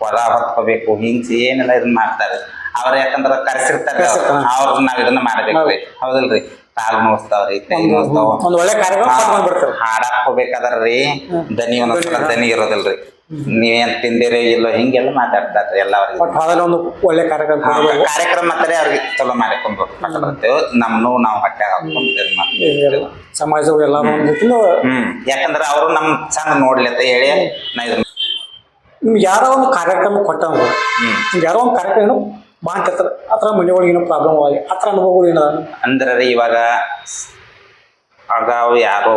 ಹೊರ ಹೊತ್ಕೋಬೇಕು ಹಿಂಗ್ ಏನೆಲ್ಲ ಇದನ್ನ ಮಾಡ್ತಾರೆ. ಅವ್ರ ಯಾಕಂದ್ರ ಕರೆಸಿರ್ತಾರೆ. ಅವ್ರ. ನಾವ್ ಇದನ್ನ ಮಾಡ್ಬೇಕ್ರಿ ಹೌದಲ್ರಿ. ಕಾಲ್ ನೋಡ್ತಾವ್ರಿ ಕೈ ಬಂದ್ಬಿಡ್ತಾರೆ ಹಾಡಕ್ ಹೋಗ್ಬೇಕಾದ್ರಿ ದನಿ ಒಂದೊಂದ್ಸಲ ದನಿ ಇರೋದಿಲ್ರಿ. ನೀವೇನ್ ತಿಂದಿರಿ ಇಲ್ಲೋ ಹಿಂಗೆಲ್ಲ ಮಾತಾಡ್ತಾರೆ ಎಲ್ಲ ಅವ್ರಿಗೆ. ಒಂದು ಒಳ್ಳೆ ಕಾರ್ಯಕ್ರಮ ಕಾರ್ಯಕ್ರಮ ಮಾತ್ರ ಅವ್ರಿಗೆ ಚಲೋ ಮಾಡಿಕೊಂಡು ಬರ್ತೇವೆ ನಮ್ ನೋವು ಹೊಟ್ಟೆ ಹಾಕೊಂಡು. ಸಮಾಜವು ಎಲ್ಲ ಹ್ಮ್. ಯಾಕಂದ್ರೆ ಅವರು ನಮ್ ಚಂದ ನೋಡ್ಲಿ ಅಂತ ಹೇಳಿ ನಾ ಇದನ್ನ ನಿಮ್ಗೆ ಯಾರೋ ಒಂದು ಕಾರ್ಯಕ್ರಮ ಕೊಟ್ಟ ಹ್ಮ್. ನಿಮ್ಗೆ ಯಾರೋ ಒಂದು ಕಾರ್ಯಕ್ರಮ ಮಾಡ್ತಿರ್ತಾರೆ. ಆ ಥರ ಮನೆ ಒಳಗೆ ಏನೋ ಪ್ರಾಬ್ಲಮ್ ಆಗಿ ಆ ಥರ ಅನುಭವಗಳು ಏನದ ಅಂದ್ರೆ ಇವಾಗ ಆಗ ಅವು ಯಾರೋ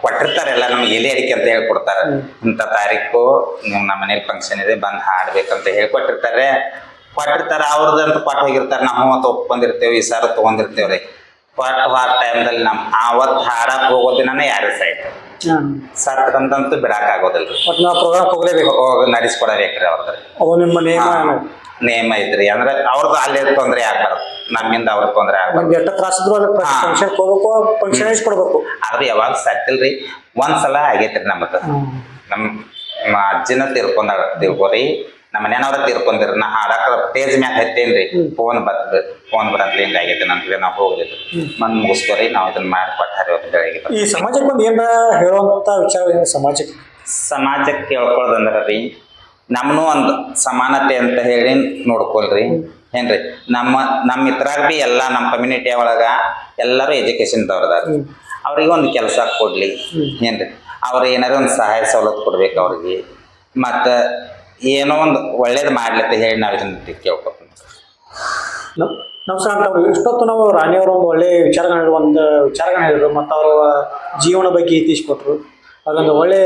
ಕೊಟ್ಟಿರ್ತಾರೆ ಎಲ್ಲ ನಮ್ಗೆ ಎಲೆ ಅಡಿಕೆ ಅಂತ ಹೇಳ್ಕೊಡ್ತಾರೆ ಇಂಥ ತಾರೀಕು ನಿಮ್ ನಮ್ಮ ಮನೇಲಿ ಫಂಕ್ಷನ್ ಇದೆ ಬಂದು ಹಾಡ್ಬೇಕಂತ ಹೇಳ್ಕೊಟ್ಟಿರ್ತಾರೆ ಕೊಟ್ಟಿರ್ತಾರೆ. ಅವ್ರದ್ದಂತ ಪಾಠ ಹೋಗಿರ್ತಾರೆ. ನಾವು ಅಂತ ಒಪ್ಕೊಂಡಿರ್ತೇವೆ ಈ ಸಾರ ತೊಗೊಂಡಿರ್ತೇವೆ ರೀ. ಕೊಟ್ಟು ಆ ಟೈಮ್ದಲ್ಲಿ ನಮ್ಮ ಆವತ್ತು ಹಾಡಕ್ಕೆ ಹೋಗೋ ದಿನನೇ ಯಾರು ಸೈಟ್ ಸತ್ತಂತೂ ಬಿಡಕ್ಕಾಗೋದಿಲ್ಲ ರೀ. ನಾವು ಪ್ರೋಗ್ರಾಮ್ ಹೋಗ್ಲೇಬೇಕು. ಹೋಗಿ ನಡೆಸ್ಕೊಡಬೇಕ್ರಿ ಅವ್ರದ್ದು ನಿಮ್ಮ ನೇಮ ನೇಮ ಐತ್ರಿ. ಅಂದ್ರೆ ಅವ್ರದ್ದು ಅಲ್ಲಿ ತೊಂದರೆ ಆಗ್ಬಾರ್ದು. ನಮ್ಮಿಂದ ಅವ್ರ ತೊಂದರೆ ಆಗ್ಬಾರ್ದು. ಒಂದು ಎಷ್ಟು ತ್ರಾಸ ಇದ್ರು ಅದಕ್ಕೆ ಹಾ. ಫಂಕ್ಷನ್ ಹೋಗ್ಬೇಕು ಫಂಕ್ಷನ್ ಕೊಡ್ಬೇಕು. ಆದ್ರೆ ಯಾವಾಗ ಸತ್ತಿಲ್ರಿ? ಒಂದ್ಸಲ ಆಗೈತ್ರಿ ನಮ್ಮದು ನಮ್ಮ ನಮ್ಮ ಅಜ್ಜಿನ ತೀರ್ಕೊಂಡಾಳ ತಿಳ್ಕೊರಿ ನಮ್ಮ ಮನೆಯವ್ರ ತೀರ್ಕೊಂಡಿರಿ ನಾ ಹಾಡಾಕ ಸ್ಟೇಜ್ ಮ್ಯಾಗ ಹತ್ತೇನ್ರಿ. ಫೋನ್ ಬರ್ತದ. ಫೋನ್ ಬರತ್ಲಿ ಹಿಂಗ ಆಗೈತೆ ನನ್ಗೆ ನಾವು ಹೋಗಿದ್ವಿ ಮನ್ ಮುಗಿಸ್ಕೊರಿ ನಾವು ಇದನ್ನ ಮಾಡಿಕೊಟ್ಟಾರೆ ಬೆಳಗ್ಗೆ ಈ ಸಮಾಜಕ್ಕೆ ಒಂದು ಏನ ವಿಚಾರ ಏನು ಸಮಾಜಕ್ಕೆ? ಸಮಾಜಕ್ಕೆ ಕೇಳ್ಕೊಳ್ಳೋದಂದ್ರ ರೀ ನಮ್ಮನು ಒಂದು ಸಮಾನತೆ ಅಂತ ಹೇಳಿ ನೋಡ್ಕೊಳ್ರಿ. ಏನ್ರಿ? ನಮ್ಮ ನಮ್ಮ ಇದ್ರಾಗ ಬಿ ಎಲ್ಲ ನಮ್ಮ ಕಮ್ಯುನಿಟಿ ಒಳಗ ಎಲ್ಲರೂ ಎಜುಕೇಶನ್ದವ್ರದಾರ ಅವ್ರಿಗೆ ಒಂದು ಕೆಲಸ ಕೊಡ್ಲಿ. ಏನ್ರಿ? ಅವ್ರು ಏನಾರ ಒಂದು ಸಹಾಯ ಸವಲತ್ತು ಕೊಡ್ಬೇಕು ಅವ್ರಿಗೆ. ಮತ್ತು ಏನೋ ಒಂದು ಒಳ್ಳೇದು ಮಾಡ್ಲತ್ತ ಅಂತ ಹೇಳಿ ನಾವು ಇದನ್ನ ಕೇಳ್ಕೊತೀವಿ ನಮ್ ನಮಸ್ಕಾರ ಅಂತ ಇಷ್ಟೊತ್ತು ನಾವು ರಾಣಿಯವರು ಒಂದು ಒಳ್ಳೆಯ ವಿಚಾರಗಳು ಒಂದು ವಿಚಾರಗಳನ್ನ ಹೇಳಿದ್ರು ಮತ್ತು ಅವರ ಜೀವನ ಬಗ್ಗೆ ಇತಿಸ್ಕೊಟ್ರು ಅದೊಂದು ಒಳ್ಳೆ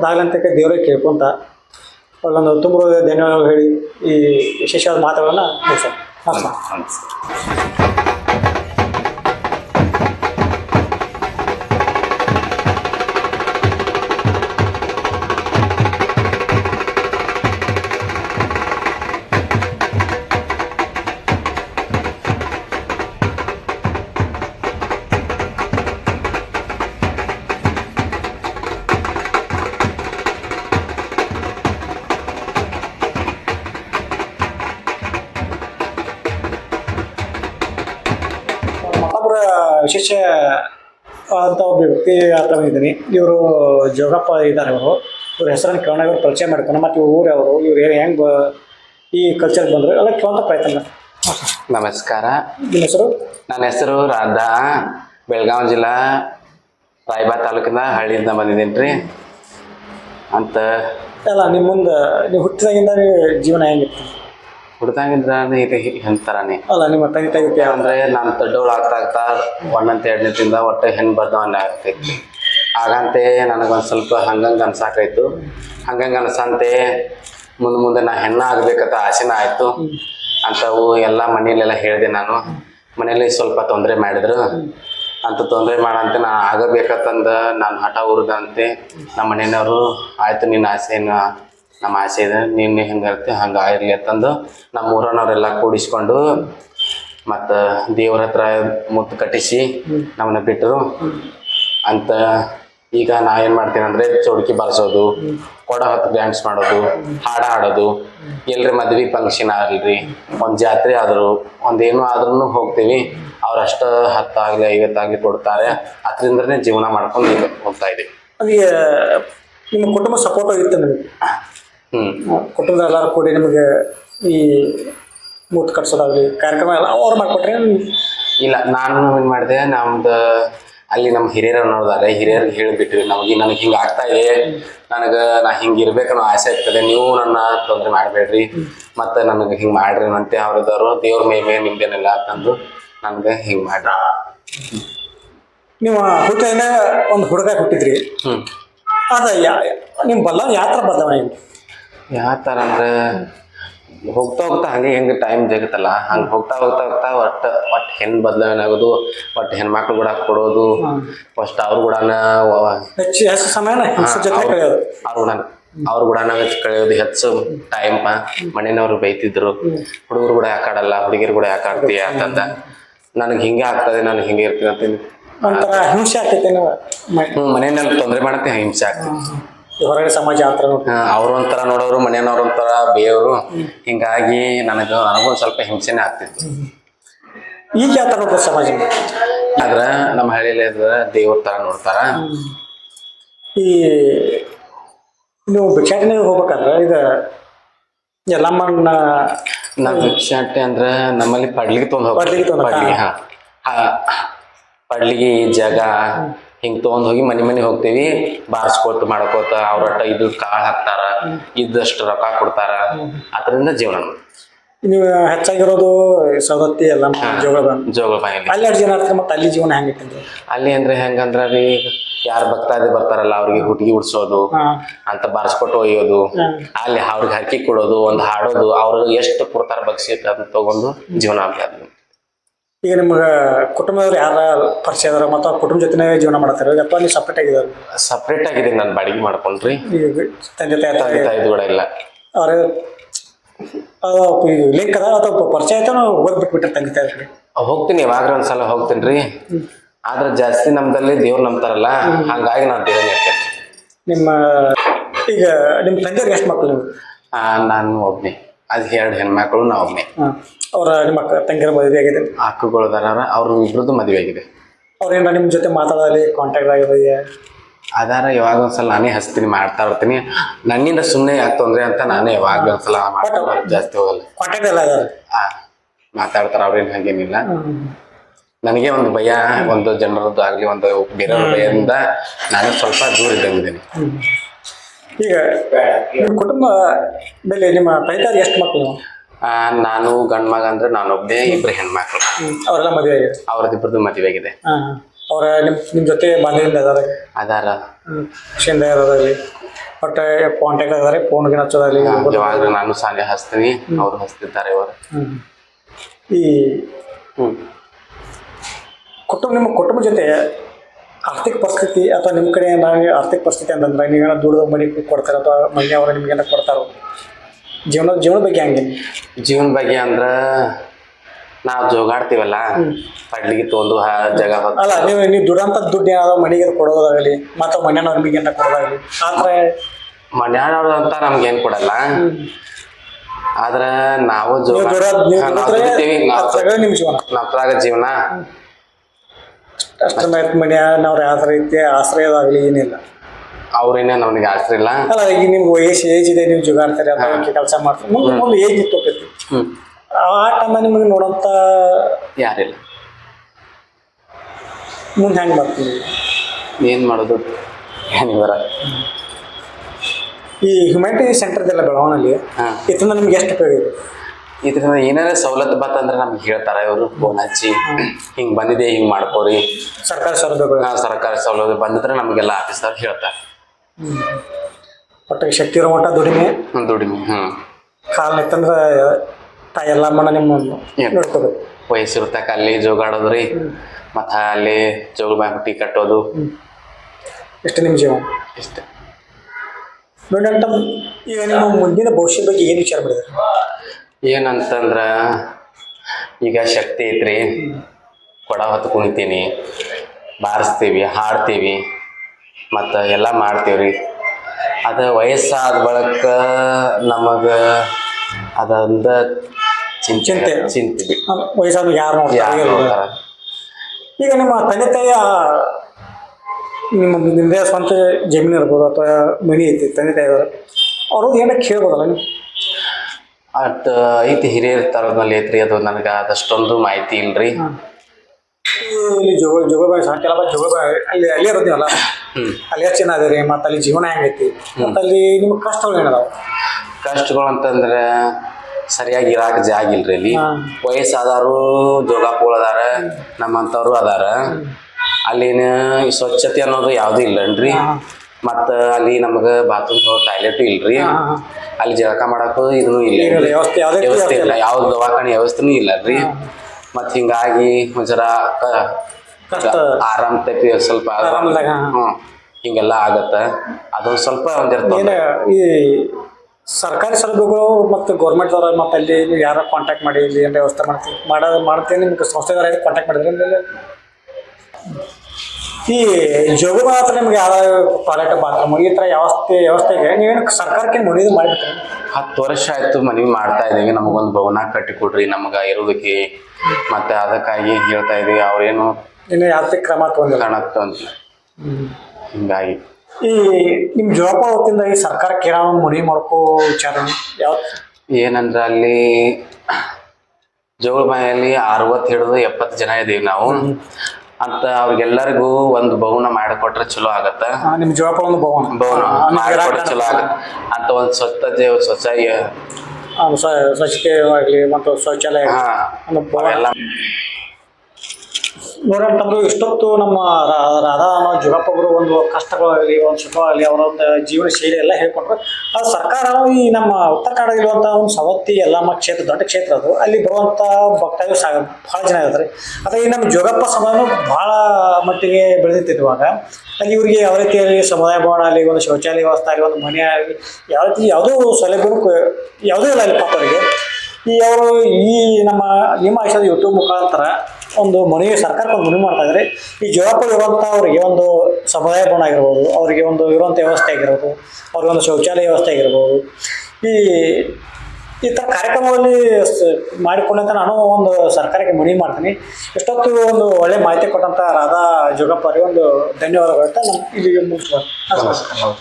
ದಾಗಲಂತಕ್ಕೆ ದೇವರೇ ಕೇಳ್ಕೊಂತ ಅಲ್ಲೊಂದು ತುಂಬ ಧನ್ಯವಾದಗಳು ಹೇಳಿ ಈ ವಿಶೇಷವಾದ ಮಾತುಗಳನ್ನು ಸರ್ ನಮಸ್ಕಾರ. ನಮಸ್ಕಾರ. ವ್ಯಕ್ತಿ ಹತ್ರ ಬಂದಿದ್ದೀನಿ ಇವರು ಜೋಗಪ್ಪ ಇದ್ದಾರೆ ಅವರು. ಇವ್ರ ಹೆಸರನ್ನು ಕೇಳೋಣ ಪರಿಚಯ ಮಾಡ್ಕೊಂಡು ಮತ್ತು ಇವ್ರ ಊರು ಅವರು ಇವ್ರು ಹೆಂಗೆ ಈ ಕಲ್ಚರ್ ಬಂದರು? ಎಲ್ಲ ಕೇಳೋಂಥ ಪ್ರಯತ್ನ ನಮಸ್ಕಾರ. ನಿಮ್ಮ ಹೆಸರು? ನನ್ನ ಹೆಸರು ರಾಧಾ ಬೆಳಗಾವಿ ಜಿಲ್ಲಾ ರಾಯಬಾ ತಾಲೂಕಿನ ಹಳ್ಳಿಯಿಂದ ಬಂದಿದ್ದೀನಿ ರೀ ಅಂತ. ಅಲ್ಲ ನಿಮ್ಮ ಮುಂದೆ ನೀವು ಹುಟ್ಟಿದಾಗಿಂದ ನೀವು ಜೀವನ ಹೆಂಗಿತ್ತು? ಹುಡ್ದಂಗಿದ್ರ ಇದು ಹೆಣ್ತರಾನೆ ಅಲ್ಲ ನಿಮ್ಮ ತಂದೆ ತಾಯಿ ಅಂದ್ರೆ ನಾನು ದೊಡ್ಡವಳು ಆಗ್ತಾ ಆಗ್ತಾ ಒಂದಂತ ಎರಡನೇದಿಂದ ಒಟ್ಟು ಹೆಣ್ಣು ಬರ್ದವನ್ನ ಆಗ್ತೈತಿ. ಆಗಂತೆ ನನಗೊಂದು ಸ್ವಲ್ಪ ಹಂಗಂಗೆ ಅನ್ಸಾಕಾಯ್ತು. ಹಂಗಂಗೆ ಅನ್ಸಂತೆ ಮುಂದೆ ಮುಂದೆ ನಾ ಹೆಣ್ಣ ಆಗ್ಬೇಕಂತ ಆಸೆನ ಆಯಿತು. ಅಂಥವು ಎಲ್ಲ ಮನೇಲೆಲ್ಲ ಹೇಳಿದೆ ನಾನು. ಮನೇಲಿ ಸ್ವಲ್ಪ ತೊಂದರೆ ಮಾಡಿದ್ರು. ಅಂತ ತೊಂದರೆ ಮಾಡಂತೆ ನಾನು ಆಗಬೇಕಂತಂದ ನಾನು ಹಠ ಉರಿದಂತೆ ನಮ್ಮ ಮನೆಯವರು ಆಯಿತು ನಿನ್ನ ಆಸೆನ ನಮ್ಮ ಆಸೆ ಇದೆ ನೀನು ಹೆಂಗೆ ಇರ್ತಿ ಹಂಗೆ ಆಗಿರಲಿ ಅಂತಂದು ನಮ್ಮ ಊರನವರೆಲ್ಲ ಕೂಡಿಸ್ಕೊಂಡು ಮತ್ತು ದೇವ್ರ ಹತ್ರ ಮುತ್ತು ಕಟ್ಟಿಸಿ ನಮ್ಮನ್ನ ಬಿಟ್ಟರು ಅಂತ ಈಗ ನಾ ಏನು ಮಾಡ್ತೀನಿ ಅಂದರೆ ಚೌಡ್ಕಿ ಬಾರಿಸೋದು ಕೊಡ ಹತ್ತು ಡ್ಯಾನ್ಸ್ ಮಾಡೋದು, ಹಾಡು ಹಾಡೋದು. ಎಲ್ರಿ ಮದ್ವೆ ಫಂಕ್ಷನ್ ಆಗಲ್ರಿ ಒಂದು ಜಾತ್ರೆ ಆದರೂ ಒಂದೇನು ಆದ್ರೂ ಹೋಗ್ತೀವಿ. ಅವ್ರಷ್ಟು ಹತ್ತಾಗಲಿ ಐವತ್ತಾಗಲಿ ಕೊಡ್ತಾರೆ. ಅದರಿಂದನೇ ಜೀವನ ಮಾಡ್ಕೊಂಡು ಹೋಗ್ತಾ ಇದ್ದೀವಿ ನಿಮ್ಮ ಕುಟುಂಬ ಸಪೋರ್ಟ್ ಆಗಿತ್ತು ನಿಮಗೆ? ಕುಟುಂಬದ ಎಲ್ಲರೂ ಕೂಡಿ ನಿಮಗೆ ಈ ಮೂತ್ ಕಟ್ಸೋದಾಗಲಿ ಕಾರ್ಯಕ್ರಮ ಎಲ್ಲ ಅವ್ರು ಮಾಡಿಕೊಟ್ರೆ ಇಲ್ಲ ನಾನು ಏನು ಮಾಡಿದೆ ನಮ್ದು ಅಲ್ಲಿ ನಮ್ಮ ಹಿರಿಯರು ನೋಡಿದಾರೆ ಹಿರಿಯರಿಗೆ ಹೇಳಿಬಿಟ್ವಿ ನಮಗೆ ನನಗೆ ಹಿಂಗೆ ಆಗ್ತಾ ಇದೆ ನನಗೆ ನಾ ಹಿಂಗೆ ಇರ್ಬೇಕನ್ನೋ ಆಸೆ ಆಗ್ತದೆ ನೀವು ನನ್ನ ತೊಂದರೆ ಮಾಡಬೇಡ್ರಿ ಮತ್ತು ನನಗೆ ಹಿಂಗೆ ಮಾಡ್ರಿ ಅಂತ ಅವ್ರದವರು ದೇವ್ರ ಮೇ ಮೇ ನಿಮ್ದೇನಿಲ್ಲ ಅಂತಂದು ನನಗೆ ಹಿಂಗೆ ಮಾಡ್ರ. ನೀವು ಹುಟ್ಟಿದ ಒಂದು ಹುಡುಗ ಹುಟ್ಟಿದ್ರಿ ಹ್ಞೂ ಅದ ಯಾ ನಿಮ್ಮ ಬಲ್ಲ ಯಾತ್ರ ಥರ ಬದಲಾವಣೆ? ಯಾವ ಥರ ಅಂದ್ರೆ ಹೋಗ್ತಾ ಹೋಗ್ತಾ ಹಂಗೆ ಹೆಂಗೆ ಟೈಮ್ ಜಗತ್ತಲ್ಲ? ಹಂಗೆ ಹೋಗ್ತಾ ಹೋಗ್ತಾ ಹೋಗ್ತಾ ಒಟ್ಟು ಒಟ್ಟು ಹೆಣ್ಣು ಬದಲಾವಣೆ ಆಗೋದು ಒಟ್ಟು ಹೆಣ್ಮಕ್ಳು ಕೂಡ ಕೊಡೋದು ಫಸ್ಟ್ ಅವ್ರ ಕೂಡ ಹೆಚ್ಚು ಹೆಚ್ಚು ಅವ್ರ ಕೂಡ ಅವ್ರ ಕೂಡ ಕಳೆಯೋದು ಹೆಚ್ಚು ಟೈಮ್ ಮನೆಯವ್ರು ಬೈತಿದ್ರು. ಹುಡುಗರು ಕೂಡ ಯಾಕೆ ಆಡಲ್ಲ ಹುಡುಗಿರು ಕೂಡ ಯಾಕೆ ಆಡ್ತೀಯ ಅಂತಂದ. ನನಗೆ ಹಿಂಗೆ ಆಗ್ತದೆ ನಾನು ಹಿಂಗೆ ಇರ್ತೀನಿ ಅಂತ ಹಿಂಸೆ ಆಗ್ತೈತೆ ಹ್ಞೂ ಮನೆಯಲ್ಲಿ ತೊಂದರೆ ಮಾಡತ್ತೆ ಹಿಂಸೆ ಆಗ್ತದೆ ಹೊರಗಡೆ ಸಮಾಜ ಆ ಥರ ನೋಡಿ ಅವ್ರ ಒಂಥರ ನೋಡೋರು ಮನೆಯವ್ರ ಒಂಥರ ಬೇಯವರು ಹಿಂಗಾಗಿ ನನಗೆ ನನಗೊಂದು ಸ್ವಲ್ಪ ಹಿಂಸೆನೆ ಆಗ್ತಿತ್ತು. ಈಗ ಯಾವ ಥರ ನೋಡ್ತಾರೆ ಸಮಾಜ? ಆದ್ರೆ ನಮ್ಮ ಹಳ್ಳಿಯಲ್ಲಿ ದೇವ್ರ ಥರ ನೋಡ್ತಾರ. ಈ ನೀವು ಭಿಕ್ಷಾಟನೆ ಹೋಗ್ಬೇಕಂದ್ರೆ ಇದು ಎಲ್ಲಮ್ಮನ ನಾವು ಭಿಕ್ಷಾಟೆ ಅಂದ್ರೆ ನಮ್ಮಲ್ಲಿ ಪಡ್ಲಿಕ್ಕೆ ತೊಗೊಂಡು ಹೋಗ್ತಾರೆ. ಪಡ್ಲಿಗೆ ಹಾ. ಪಡ್ಲಿಗೆ ಜಾಗ ಹಿಂಗ್ ತೊಗೊಂಡ್ ಹೋಗಿ ಮನೆ ಮನೆ ಹೋಗ್ತೀವಿ. ಬಾರ್ಸ್ಕೊತ ಮಾಡ್ಕೋತ ಅವ್ರಟ್ಟ ಇದು ಕಾಳು ಹಾಕ್ತಾರ ಇದ್ದಷ್ಟು ರೊಕ್ಕ ಕೊಡ್ತಾರ. ಅದರಿಂದ ಜೀವನ. ನೀವು ಹೆಚ್ಚಾಗಿರೋದು ಸವದತ್ತಿ ಎಲ್ಲ ಜೋಗ ಜೋಗ ಅಲ್ಲಿ ಎರಡು ಜನ ಮತ್ತೆ ಅಲ್ಲಿ ಜೀವನ ಹೆಂಗ ಅಲ್ಲಿ ಅಂದ್ರೆ ಹೆಂಗಂದ್ರ ರೀ ಯಾರು ಭಕ್ತಾದಿ ಬರ್ತಾರಲ್ಲ ಅವ್ರಿಗೆ ಹುಟ್ಟಿಗೆ ಉಡ್ಸೋದು ಅಂತ ಬಾರಿಸ್ಕೊಟ್ಟು ಒಯ್ಯೋದು. ಅಲ್ಲಿ ಅವ್ರಿಗೆ ಹರಕಿ ಕೊಡೋದು ಒಂದು ಹಾಡೋದು ಅವ್ರು ಎಷ್ಟು ಕೊಡ್ತಾರ ಬಗ್ಸಿ ಅದನ್ನ ತಗೊಂಡು ಜೀವನ ಆಗ್ತದೆ ಈಗ ನಿಮ್ಗೆ ಕುಟುಂಬದವ್ರು ಯಾರ ಪರಿಚಯ ಅದಾರ ಮತ್ತು ಅವ್ರ ಕುಟುಂಬ ಜೊತೆನೇ ಜೀವನ ಮಾಡ್ತಾರೆ? ಅಥವಾ ನೀವು ಸಪ್ರೇಟ್ ಆಗಿದ್ದಾರೆ ಸಪ್ರೇಟ್ ಆಗಿದೆ ನಾನು ಬಾಡಿಗೆ ಮಾಡ್ಕೊಂಡ್ರಿ. ಈಗ ತಂದೆ ತಾಯಿ ತಂದೆ ತಾಯಿ ಕೂಡ ಇಲ್ಲ. ಅವ್ರ ಲಿಂಕ್ ಅದ ಅಥವಾ ಪರಿಚಯ ಆಯ್ತಾ ನಾವು ತಂದೆ ತಾಯಿ ಕಡೆ ಹೋಗ್ತೀನಿ ಯಾವಾಗ ಒಂದ್ಸಲ ಹೋಗ್ತೀನಿ ರೀ ಆದ್ರೆ ಜಾಸ್ತಿ ನಮ್ದಲ್ಲಿ ದೇವ್ರು ನಂಬ್ತಾರಲ್ಲ ಹಂಗಾಗಿ ನಾವು ದೇವ್ರ ಇರ್ತೇನೆ ನಿಮ್ಮ ಈಗ ನಿಮ್ಮ ತಂದೆಯವ್ರಿಗೆ ಎಷ್ಟು ಮಕ್ಕಳು ನಾನು ಒಬ್ನೇ. ಅದು ಎರಡು ಹೆಣ್ಮಕ್ಳು ನಾ ಒಮ್ಮೆ ಅವ್ರ ನಿಮ್ಮ ಅಕ್ಕ ತಂಗಿರ ಮದುವೆ ಆಗಿದೆ. ಅಕ್ಕಗಳದಾರ ಅವ್ರ ಇಬ್ರದ್ದು ಮದುವೆ ಆಗಿದೆ. ಅವ್ರೇನ ನಿಮ್ಮ ಜೊತೆ ಮಾತಾಡಲಿ ಕಾಂಟ್ಯಾಕ್ಟ್ ಆಗಿದೆಯಾ ಅದಾರ ಯಾವಾಗ ಒಂದ್ಸಲ ನಾನೇ ಹಚ್ತೀನಿ ಮಾಡ್ತಾ ಇರ್ತೀನಿ. ನನ್ನಿಂದ ಸುಮ್ಮನೆ ಯಾಕೆ ತೊಂದ್ರೆ ಅಂತ ನಾನೇ ಯಾವಾಗ ಒಂದ್ಸಲ ಮಾಡ್ತಾ ಜಾಸ್ತಿ ಹೋಗಲ್ಲ. ಕಾಂಟ್ಯಾಕ್ಟ್ ಎಲ್ಲ ಅದಾರೆ? ಆ, ಮಾತಾಡ್ತಾರ ಅವ್ರೇನು ಹಂಗೇನಿಲ್ಲ. ನನಗೆ ಒಂದು ಭಯ ಒಂದು ಜನರದ್ದು ಆಗಲಿ ಒಂದು ಬೇರೆಯವ್ರ ಭಯದಿಂದ ನಾನು ಸ್ವಲ್ಪ ದೂರ ಇದ್ದಂಗಿದ್ದೀನಿ ಈಗ ನಿಮ್ಮ ಕುಟುಂಬ ಮೇಲೆ ನಿಮ್ಮ ಪೈತಾರಿ ಎಷ್ಟು ಮಕ್ಕಳು? ಆ, ನಾನು ಗಂಡ ಮಗ ಅಂದ್ರೆ ನಾನೊಬ್ಬನೇ ಇಬ್ರು ಹೆಣ್ಮಕ್ಳು. ಅವರೆಲ್ಲ ಮದುವೆ ಆಗಿದೆ ಅವ್ರದ್ದಿಬ್ರದ್ದು ಮದುವೆ ಆಗಿದೆ. ಹಾಂ ಅವರ ನಿಮ್ಮ ನಿಮ್ಮ ಜೊತೆ ಬಾಂಧವ್ಯದಿಂದ ಇದ್ದಾರೆ ಅದಾರ. ಖುಷಿಯಿಂದ ಇರೋದಾಗಲಿ ಒಟ್ಟು ಕಾಂಟ್ಯಾಕ್ಟ್ ಅದಾರೆ ಫೋನ್ಗೆ ಹಚ್ಚೋದಾಗಲಿ ಯಾವಾಗ ನಾನು ಸಾಲಿ ಹಚ್ತೀನಿ ಅವ್ರು ಹಚ್ತಿರ್ತಾರೆ ಇವರು ಈ ಹ್ಮ್. ಕುಟುಂಬ ನಿಮ್ಮ ಕುಟುಂಬ ಜೊತೆ ಆರ್ಥಿಕ ಪರಿಸ್ಥಿತಿ ಅಥವಾ ನಿಮ್ಮ ಕಡೆ ಏನಾಗಿ ಆರ್ಥಿಕ ಪರಿಸ್ಥಿತಿ ಅಂತಂದ್ರೆ ನೀವೇನೋ ದೂರದ ಮನೆ ಕೊಡ್ತಾರೆ ಅಥವಾ ಮನೆಯವರು ನಿಮ್ಗೇನೋ ಕೊಡ್ತಾರೋ? ಜೀವನ ಜೀವನ ಬಗ್ಗೆ ಹಂಗೆ? ಜೀವನ ಬಗ್ಗೆ ಅಂದ್ರೆ ನಾವು ಜೋಗಾಡ್ತೀವಲ್ಲ ಪಡ್ಲಿಗೆ ತೊಂದು ಆ ಜಾಗ ಅಲ್ಲ ನೀವು ನೀವು ದುಡಂತ ದುಡ್ಡು ಏನಾದ್ರು ಮನೆಗೆ ಕೊಡೋದಾಗಲಿ ಮತ್ತು ಮನೆಯವ್ರ ನಿಮಗೆ ಅಂತ ಕೊಡೋದಾಗಲಿ ಆದರೆ ಥರ ಅಂತ ನಮ್ಗೆ ಏನು ಕೊಡಲ್ಲ. ಆದ್ರೆ ನಾವು ನೀವು ಜೋಗ ನಾವು ನೀವು ನಾವ್ ನಾವ್ ಜೀವನ. ಮೇಲೆ ಮನೆಯವ್ರ ಯಾವ ರೀತಿಯ ರೀತಿ ಆಶ್ರಯದಾಗಲಿ ಏನಿಲ್ಲ. ಅವ್ರೇನೇ ನಮ್ಗೆ ಆಶ್ರಯ ಇಲ್ಲ. ಅಲ್ಲ ಈಗ ನಿಮ್ಗೆ ವಯಸ್ಸು ಏಜ್ ಇದೆ ನೀವು ಜುಗಾಡ್ತಾರೆ ಅದಕ್ಕೆ ಕೆಲಸ ಮಾಡ್ತಾರೆ. ಮುಂದೆ ಮುಂದೆ ಏಜ್ ಇತ್ತು ಆ ಟೈಮ ನಿಮಗೆ ನೋಡೋಂಥ ಯಾರಿಲ್ಲ. ಮುಂದೆ ಹೆಂಗೆ ಬರ್ತೀವಿ ಏನು ಮಾಡೋದು? ಬರ. ಈ ಹ್ಯುಮ್ಯಾನಿಟಿ ಸೆಂಟರ್ದೆಲ್ಲ ಬೆಳವಣಿಗೆ ಇದರಿಂದ ನಿಮ್ಗೆ ಎಷ್ಟು ಉಪಯೋಗ ಇದೆ ಇದರಿಂದ ಏನಾರ ಸವಲತ್ತು ಬಂತಂದ್ರೆ ನಮ್ಗೆ ಹೇಳ್ತಾರೆ ಇವರು ಫೋನ್ ಹಚ್ಚಿ ಹಿಂಗೆ ಬಂದಿದೆ ಹಿಂಗೆ ಮಾಡ್ಕೋರಿ. ಸರ್ಕಾರಿ ಸೌಲಭ್ಯಗಳು. ಹಾಂ ಸರ್ಕಾರಿ ಸೌಲಭ್ಯ ಬಂದಿದ್ರೆ ನಮಗೆಲ್ಲ ಆಫೀಸರ್ ಹೇಳ್ತಾರೆ. ಒಟ್ಟಿಗೆ ಶಕ್ತಿ ಇರೋ ಮಟ್ಟ ದುಡಿಮೆ. ಹ್ಮ್, ದುಡಿಮೆ ಹ್ಞೂ ಕಾಲ್ ನಿತ್ತಂದ್ರೆ ತಾ ಎಲ್ಲ ಮನ ನಿಮ್ಮ ಏನ್? ನೋಡ್ಕೋಬೇಕು ವಯಸ್ಸಿರ್ತಕ್ಕ ಅಲ್ಲಿ ಜೋಗಾಡೋದ್ರಿ ಮತ್ತು ಅಲ್ಲಿ ಜೋಗ ಬ್ಯಾಂಕ್ ಕಟ್ಟೋದು. ಎಷ್ಟು ನಿಮ್ಮ ಜೀವನ? ಇಷ್ಟ ನೋಡಿ ಈಗ ನಿಮ್ಮ ಮುಂದಿನ ಭವಿಷ್ಯದ ಬಗ್ಗೆ ಏನು ವಿಚಾರ ಮಾಡಿದ್ರೆ? ಏನಂತಂದ್ರೆ ಈಗ ಶಕ್ತಿ ಐತ್ರಿ. ಕೊಡ ಹೊತ್ತು ಕುಣಿತೀನಿ ಬಾರಿಸ್ತೀವಿ ಹಾಡ್ತೀವಿ ಮತ್ತು ಎಲ್ಲ ಮಾಡ್ತೀವ್ರಿ. ಅದು ವಯಸ್ಸಾದ ಬಳಕ ನಮಗೆ ಅದಂದ ಚಿಂತೆ. ಚಿಂತೆ. ವಯಸ್ಸಾದ ಯಾರು ಯಾರು ನೋಡ್ತಾರೆ? ಈಗ ನಿಮ್ಮ ತಂದೆ ತಾಯಿಯ ನಿಮ್ಮ ನಿಮ್ಮದೇ ಸ್ವಂತ ಜಮೀನು ಇರ್ಬೋದು ಅಥವಾ ಮನಿ ಐತಿ ತಂದೆ ತಾಯಿಯವರು ಅವ್ರದ್ದು ಏನಕ್ಕೆ ಕೇಳ್ಬೋದಲ್ಲ ನೀವು? ಅಟ್ ಐತಿ ಹಿರಿಯರ ತರದಲ್ಲಿ ಐತ್ರಿ ಅದು ನನಗೆ ಅದಷ್ಟೊಂದು ಮಾಹಿತಿ ಇಲ್ರಿ. ಇಲ್ಲಿ ಜೋಗ ಜೋಗಬಾಯಿ ಸಾಕಿಲ್ಲ ಜೋಗಬಾಯಿ ಅಲ್ಲಿ ಅಲ್ಲೇ? ಇರೋದಿಲ್ಲ ಹ್ಞೂ ಅಲ್ಲಿ ಎಷ್ಟು ಜನ ಅದೇ ಮತ್ತು ಅಲ್ಲಿ ಜೀವನ ಹೆಂಗೈತಿ ಮತ್ತು ಅಲ್ಲಿ ನಿಮ್ಗೆ ಕಷ್ಟಗಳು ಏನದಾವ? ಕಷ್ಟಗಳು ಅಂತಂದ್ರೆ ಸರಿಯಾಗಿ ಇರಾಕ ಜಾಗ ಇಲ್ರಿ ಅಲ್ಲಿ. ವಯಸ್ಸಾದವರು ಜೋಗಾಪುಳ ಅದಾರ ನಮ್ಮಂಥವ್ರು ಅದಾರ. ಅಲ್ಲಿನ ಈ ಸ್ವಚ್ಛತೆ ಅನ್ನೋದು ಯಾವುದೂ ಇಲ್ಲನ್ರಿ. ರೀ ಮತ್ತು ಅಲ್ಲಿ ನಮಗೆ ಬಾತ್ರೂಮ್ ಟಾಯ್ಲೆಟು ಇಲ್ರಿ. ಅಲ್ಲಿ ಜಳಕ ಮಾಡಕ್ಕೂ ಇದನ್ನು ಇಲ್ಲ ವ್ಯವಸ್ಥೆ ಇಲ್ಲ. ಯಾವ ದವಾಖಾನೆ ವ್ಯವಸ್ಥೆನೂ ಇಲ್ಲ ರೀ. ಮತ್ತೆ ಹಿಂಗಾಗಿ ಕಷ್ಟ. ಆರಾಮ್ ತಪ್ಪಿ ಸ್ವಲ್ಪ. ಹ್ಞೂ ಹಿಂಗೆಲ್ಲ ಆಗತ್ತೆ. ಅದೊಂದು ಸ್ವಲ್ಪ ಒಂದಿರ್ತದೆ ಈ ಸರ್ಕಾರಿ ಸೌಲಭ್ಯಗಳು ಮತ್ತು ಗೌರ್ಮೆಂಟ್ದವ್ರ ಮತ್ತು ಅಲ್ಲಿ ನೀವು ಯಾರೋ ಕಾಂಟ್ಯಾಕ್ಟ್ ಮಾಡಿ ಇಲ್ಲಿ ಏನು ವ್ಯವಸ್ಥೆ ಮಾಡ್ತೀವಿ ಮಾಡೋದು ಮಾಡ್ತೀನಿ ನಿಮ್ಗೆ ಸಂಸ್ಥೆದವ್ರ ಕಾಂಟ್ಯಾಕ್ಟ್ ಮಾಡಿದ್ರೆ? ಈ ಹತ್ರ ನಿಮ್ಗೆ ಯಾವ ಟಾಯ್ಲೆಟ್ ಬಾತ್ರೂಮ್ ಈ ಥರ ವ್ಯವಸ್ಥೆ ವ್ಯವಸ್ಥೆಗೆ? ನೀವೇನು ಸರ್ಕಾರಕ್ಕೆ ಮನವಿ ಮಾಡಿಬಿಟ್ರೆ ಹತ್ತು ವರ್ಷ ಆಯ್ತು ಮನವಿ ಮಾಡ್ತಾ ಇದ್ದೀವಿ. ನಮಗೊಂದು ಭವನ ಕಟ್ಟಿ ಕೊಡ್ರಿ ನಮ್ಗೆ ಇರೋದಕ್ಕೆ ಮತ್ತೆ ಅದಕ್ಕಾಗಿ ಹೇಳ್ತಾ ಇದೀವಿ ಅವ್ರೇನು ಇನ್ನು ಯಾವುದೇ ಕ್ರಮ ತಗೊಂಡಿಲ್ಲ. ಹಿಂಗಾಗಿ. ಈ ನಿಮ್ಮ ಜೋಪ ಹೊತ್ತಿಂದ ಈ ಸರ್ಕಾರಕ್ಕೆ ಏನೋ ಒಂದು ಮನವಿ ಮಾಡ್ಕೋ ವಿಚಾರ ಯಾವ ಏನಂದ್ರೆ ಅಲ್ಲಿ ಜೋಳಬಾಯಲ್ಲಿ ಅರವತ್ತು ಹಿಡಿದು ಎಪ್ಪತ್ತು ಜನ ಇದ್ದೀವಿ ನಾವು. ಅಂತ ಅವ್ರಿಗೆಲ್ಲರಿಗೂ ಒಂದು ಭವನ ಮಾಡಿಕೊಟ್ರೆ ಚಲೋ ಆಗತ್ತ. ನಿಮ್ಮ ಜೋಪ ಒಂದು ಭವನ ಭವನ ಮಾಡಿಕೊಟ್ರೆ ಚಲೋ ಆಗತ್ತ. ಅಂತ ಒಂದು ಸ್ವಚ್ಛತೆ ಸ್ವಚ್ಛ ಸ್ವಚ್ಛತೆ ಆಗಲಿ. ಮತ್ತು ಶೌಚಾಲಯ ಅವೆಲ್ಲ ನೋಡಂತಂದ್ರೆ ಇಷ್ಟೊತ್ತು ನಮ್ಮ ರಾಧಾ ಅನ್ನೋ ಜಗಪ್ಪೊಬ್ಬರು ಒಂದು ಕಷ್ಟಗಳಾಗಲಿ ಒಂದು ಸುಖವಾಗಲಿ ಅವರ ಒಂದು ಜೀವನ ಶೈಲಿ ಎಲ್ಲ ಹೇಳ್ಕೊಟ್ರು. ಆ ಸರ್ಕಾರ ಈ ನಮ್ಮ ಉತ್ತರ ಕನ್ನಡ ಒಂದು ಸವತ್ತಿ ಎಲ್ಲಮ್ಮ ಕ್ಷೇತ್ರ, ದೊಡ್ಡ ಕ್ಷೇತ್ರ ಅದು, ಅಲ್ಲಿ ಬರುವಂಥ ಭಕ್ತಾದಿಗಳು ಸಾಗ ಭಾಳ ಜನ ಇರ್ತಾರೆ ಅದೇ ಈ ನಮ್ಮ ಜೋಗಪ್ಪ ಸಮಯನೂ ಭಾಳ ಮಟ್ಟಿಗೆ ಬೆಳೆದಿತ್ತು ಅಲ್ಲಿ ಇವರಿಗೆ ಯಾವ ರೀತಿಯಲ್ಲಿ ಸಮುದಾಯ ಭವನ ಆಗಲಿ, ಒಂದು ಶೌಚಾಲಯ ವ್ಯವಸ್ಥೆ ಆಗಲಿ, ಒಂದು ಮನೆ ಆಗಲಿ, ಯಾವ ರೀತಿ ಯಾವುದೂ ಸೌಲಭ್ಯನೂ ಯಾವುದೂ ಇಲ್ಲ ಅಲ್ಲಿ ಪಾಪ ಅವರಿಗೆ ಈ ಅವರು ಈ ನಮ್ಮ ನಿಮ್ಮ ಆಶಾದ ಯೂಟ್ಯೂಬ್ ಮುಖಾಂತರ ಒಂದು ಮನವಿ ಸರ್ಕಾರಕ್ಕೆ ಒಂದು ಮನವಿ ಮಾಡ್ತಾ ಇದ್ದಾರೆ. ಈ ಜೋಳಪುರ ಇರುವಂಥ ಅವರಿಗೆ ಒಂದು ಸಮುದಾಯ ಭವನ ಆಗಿರ್ಬೋದು, ಅವರಿಗೆ ಒಂದು ಇರುವಂಥ ವ್ಯವಸ್ಥೆ ಆಗಿರ್ಬೋದು, ಅವ್ರಿಗೆ ಒಂದು ಶೌಚಾಲಯ ವ್ಯವಸ್ಥೆ ಆಗಿರ್ಬೋದು. ಈ ಈ ಥರ ಕಾರ್ಯಕ್ರಮದಲ್ಲಿ ಮಾಡಿಕೊಂಡಂತ ನಾನು ಒಂದು ಸರ್ಕಾರಕ್ಕೆ ಮನವಿ ಮಾಡ್ತೀನಿ. ಎಷ್ಟೊತ್ತು ಒಂದು ಒಳ್ಳೆ ಮಾಹಿತಿ ಕೊಟ್ಟಂಥ ರಾಧಾ ಜೋಗಪ್ಪ ಅವರಿಗೆ ಒಂದು ಧನ್ಯವಾದಗಳು ಅಂತ ನಾನು ಇಲ್ಲಿಗೆ ಮುಗಿಸ್ಬೋದು ನಮಸ್ಕಾರ.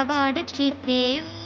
अवाड् चित्र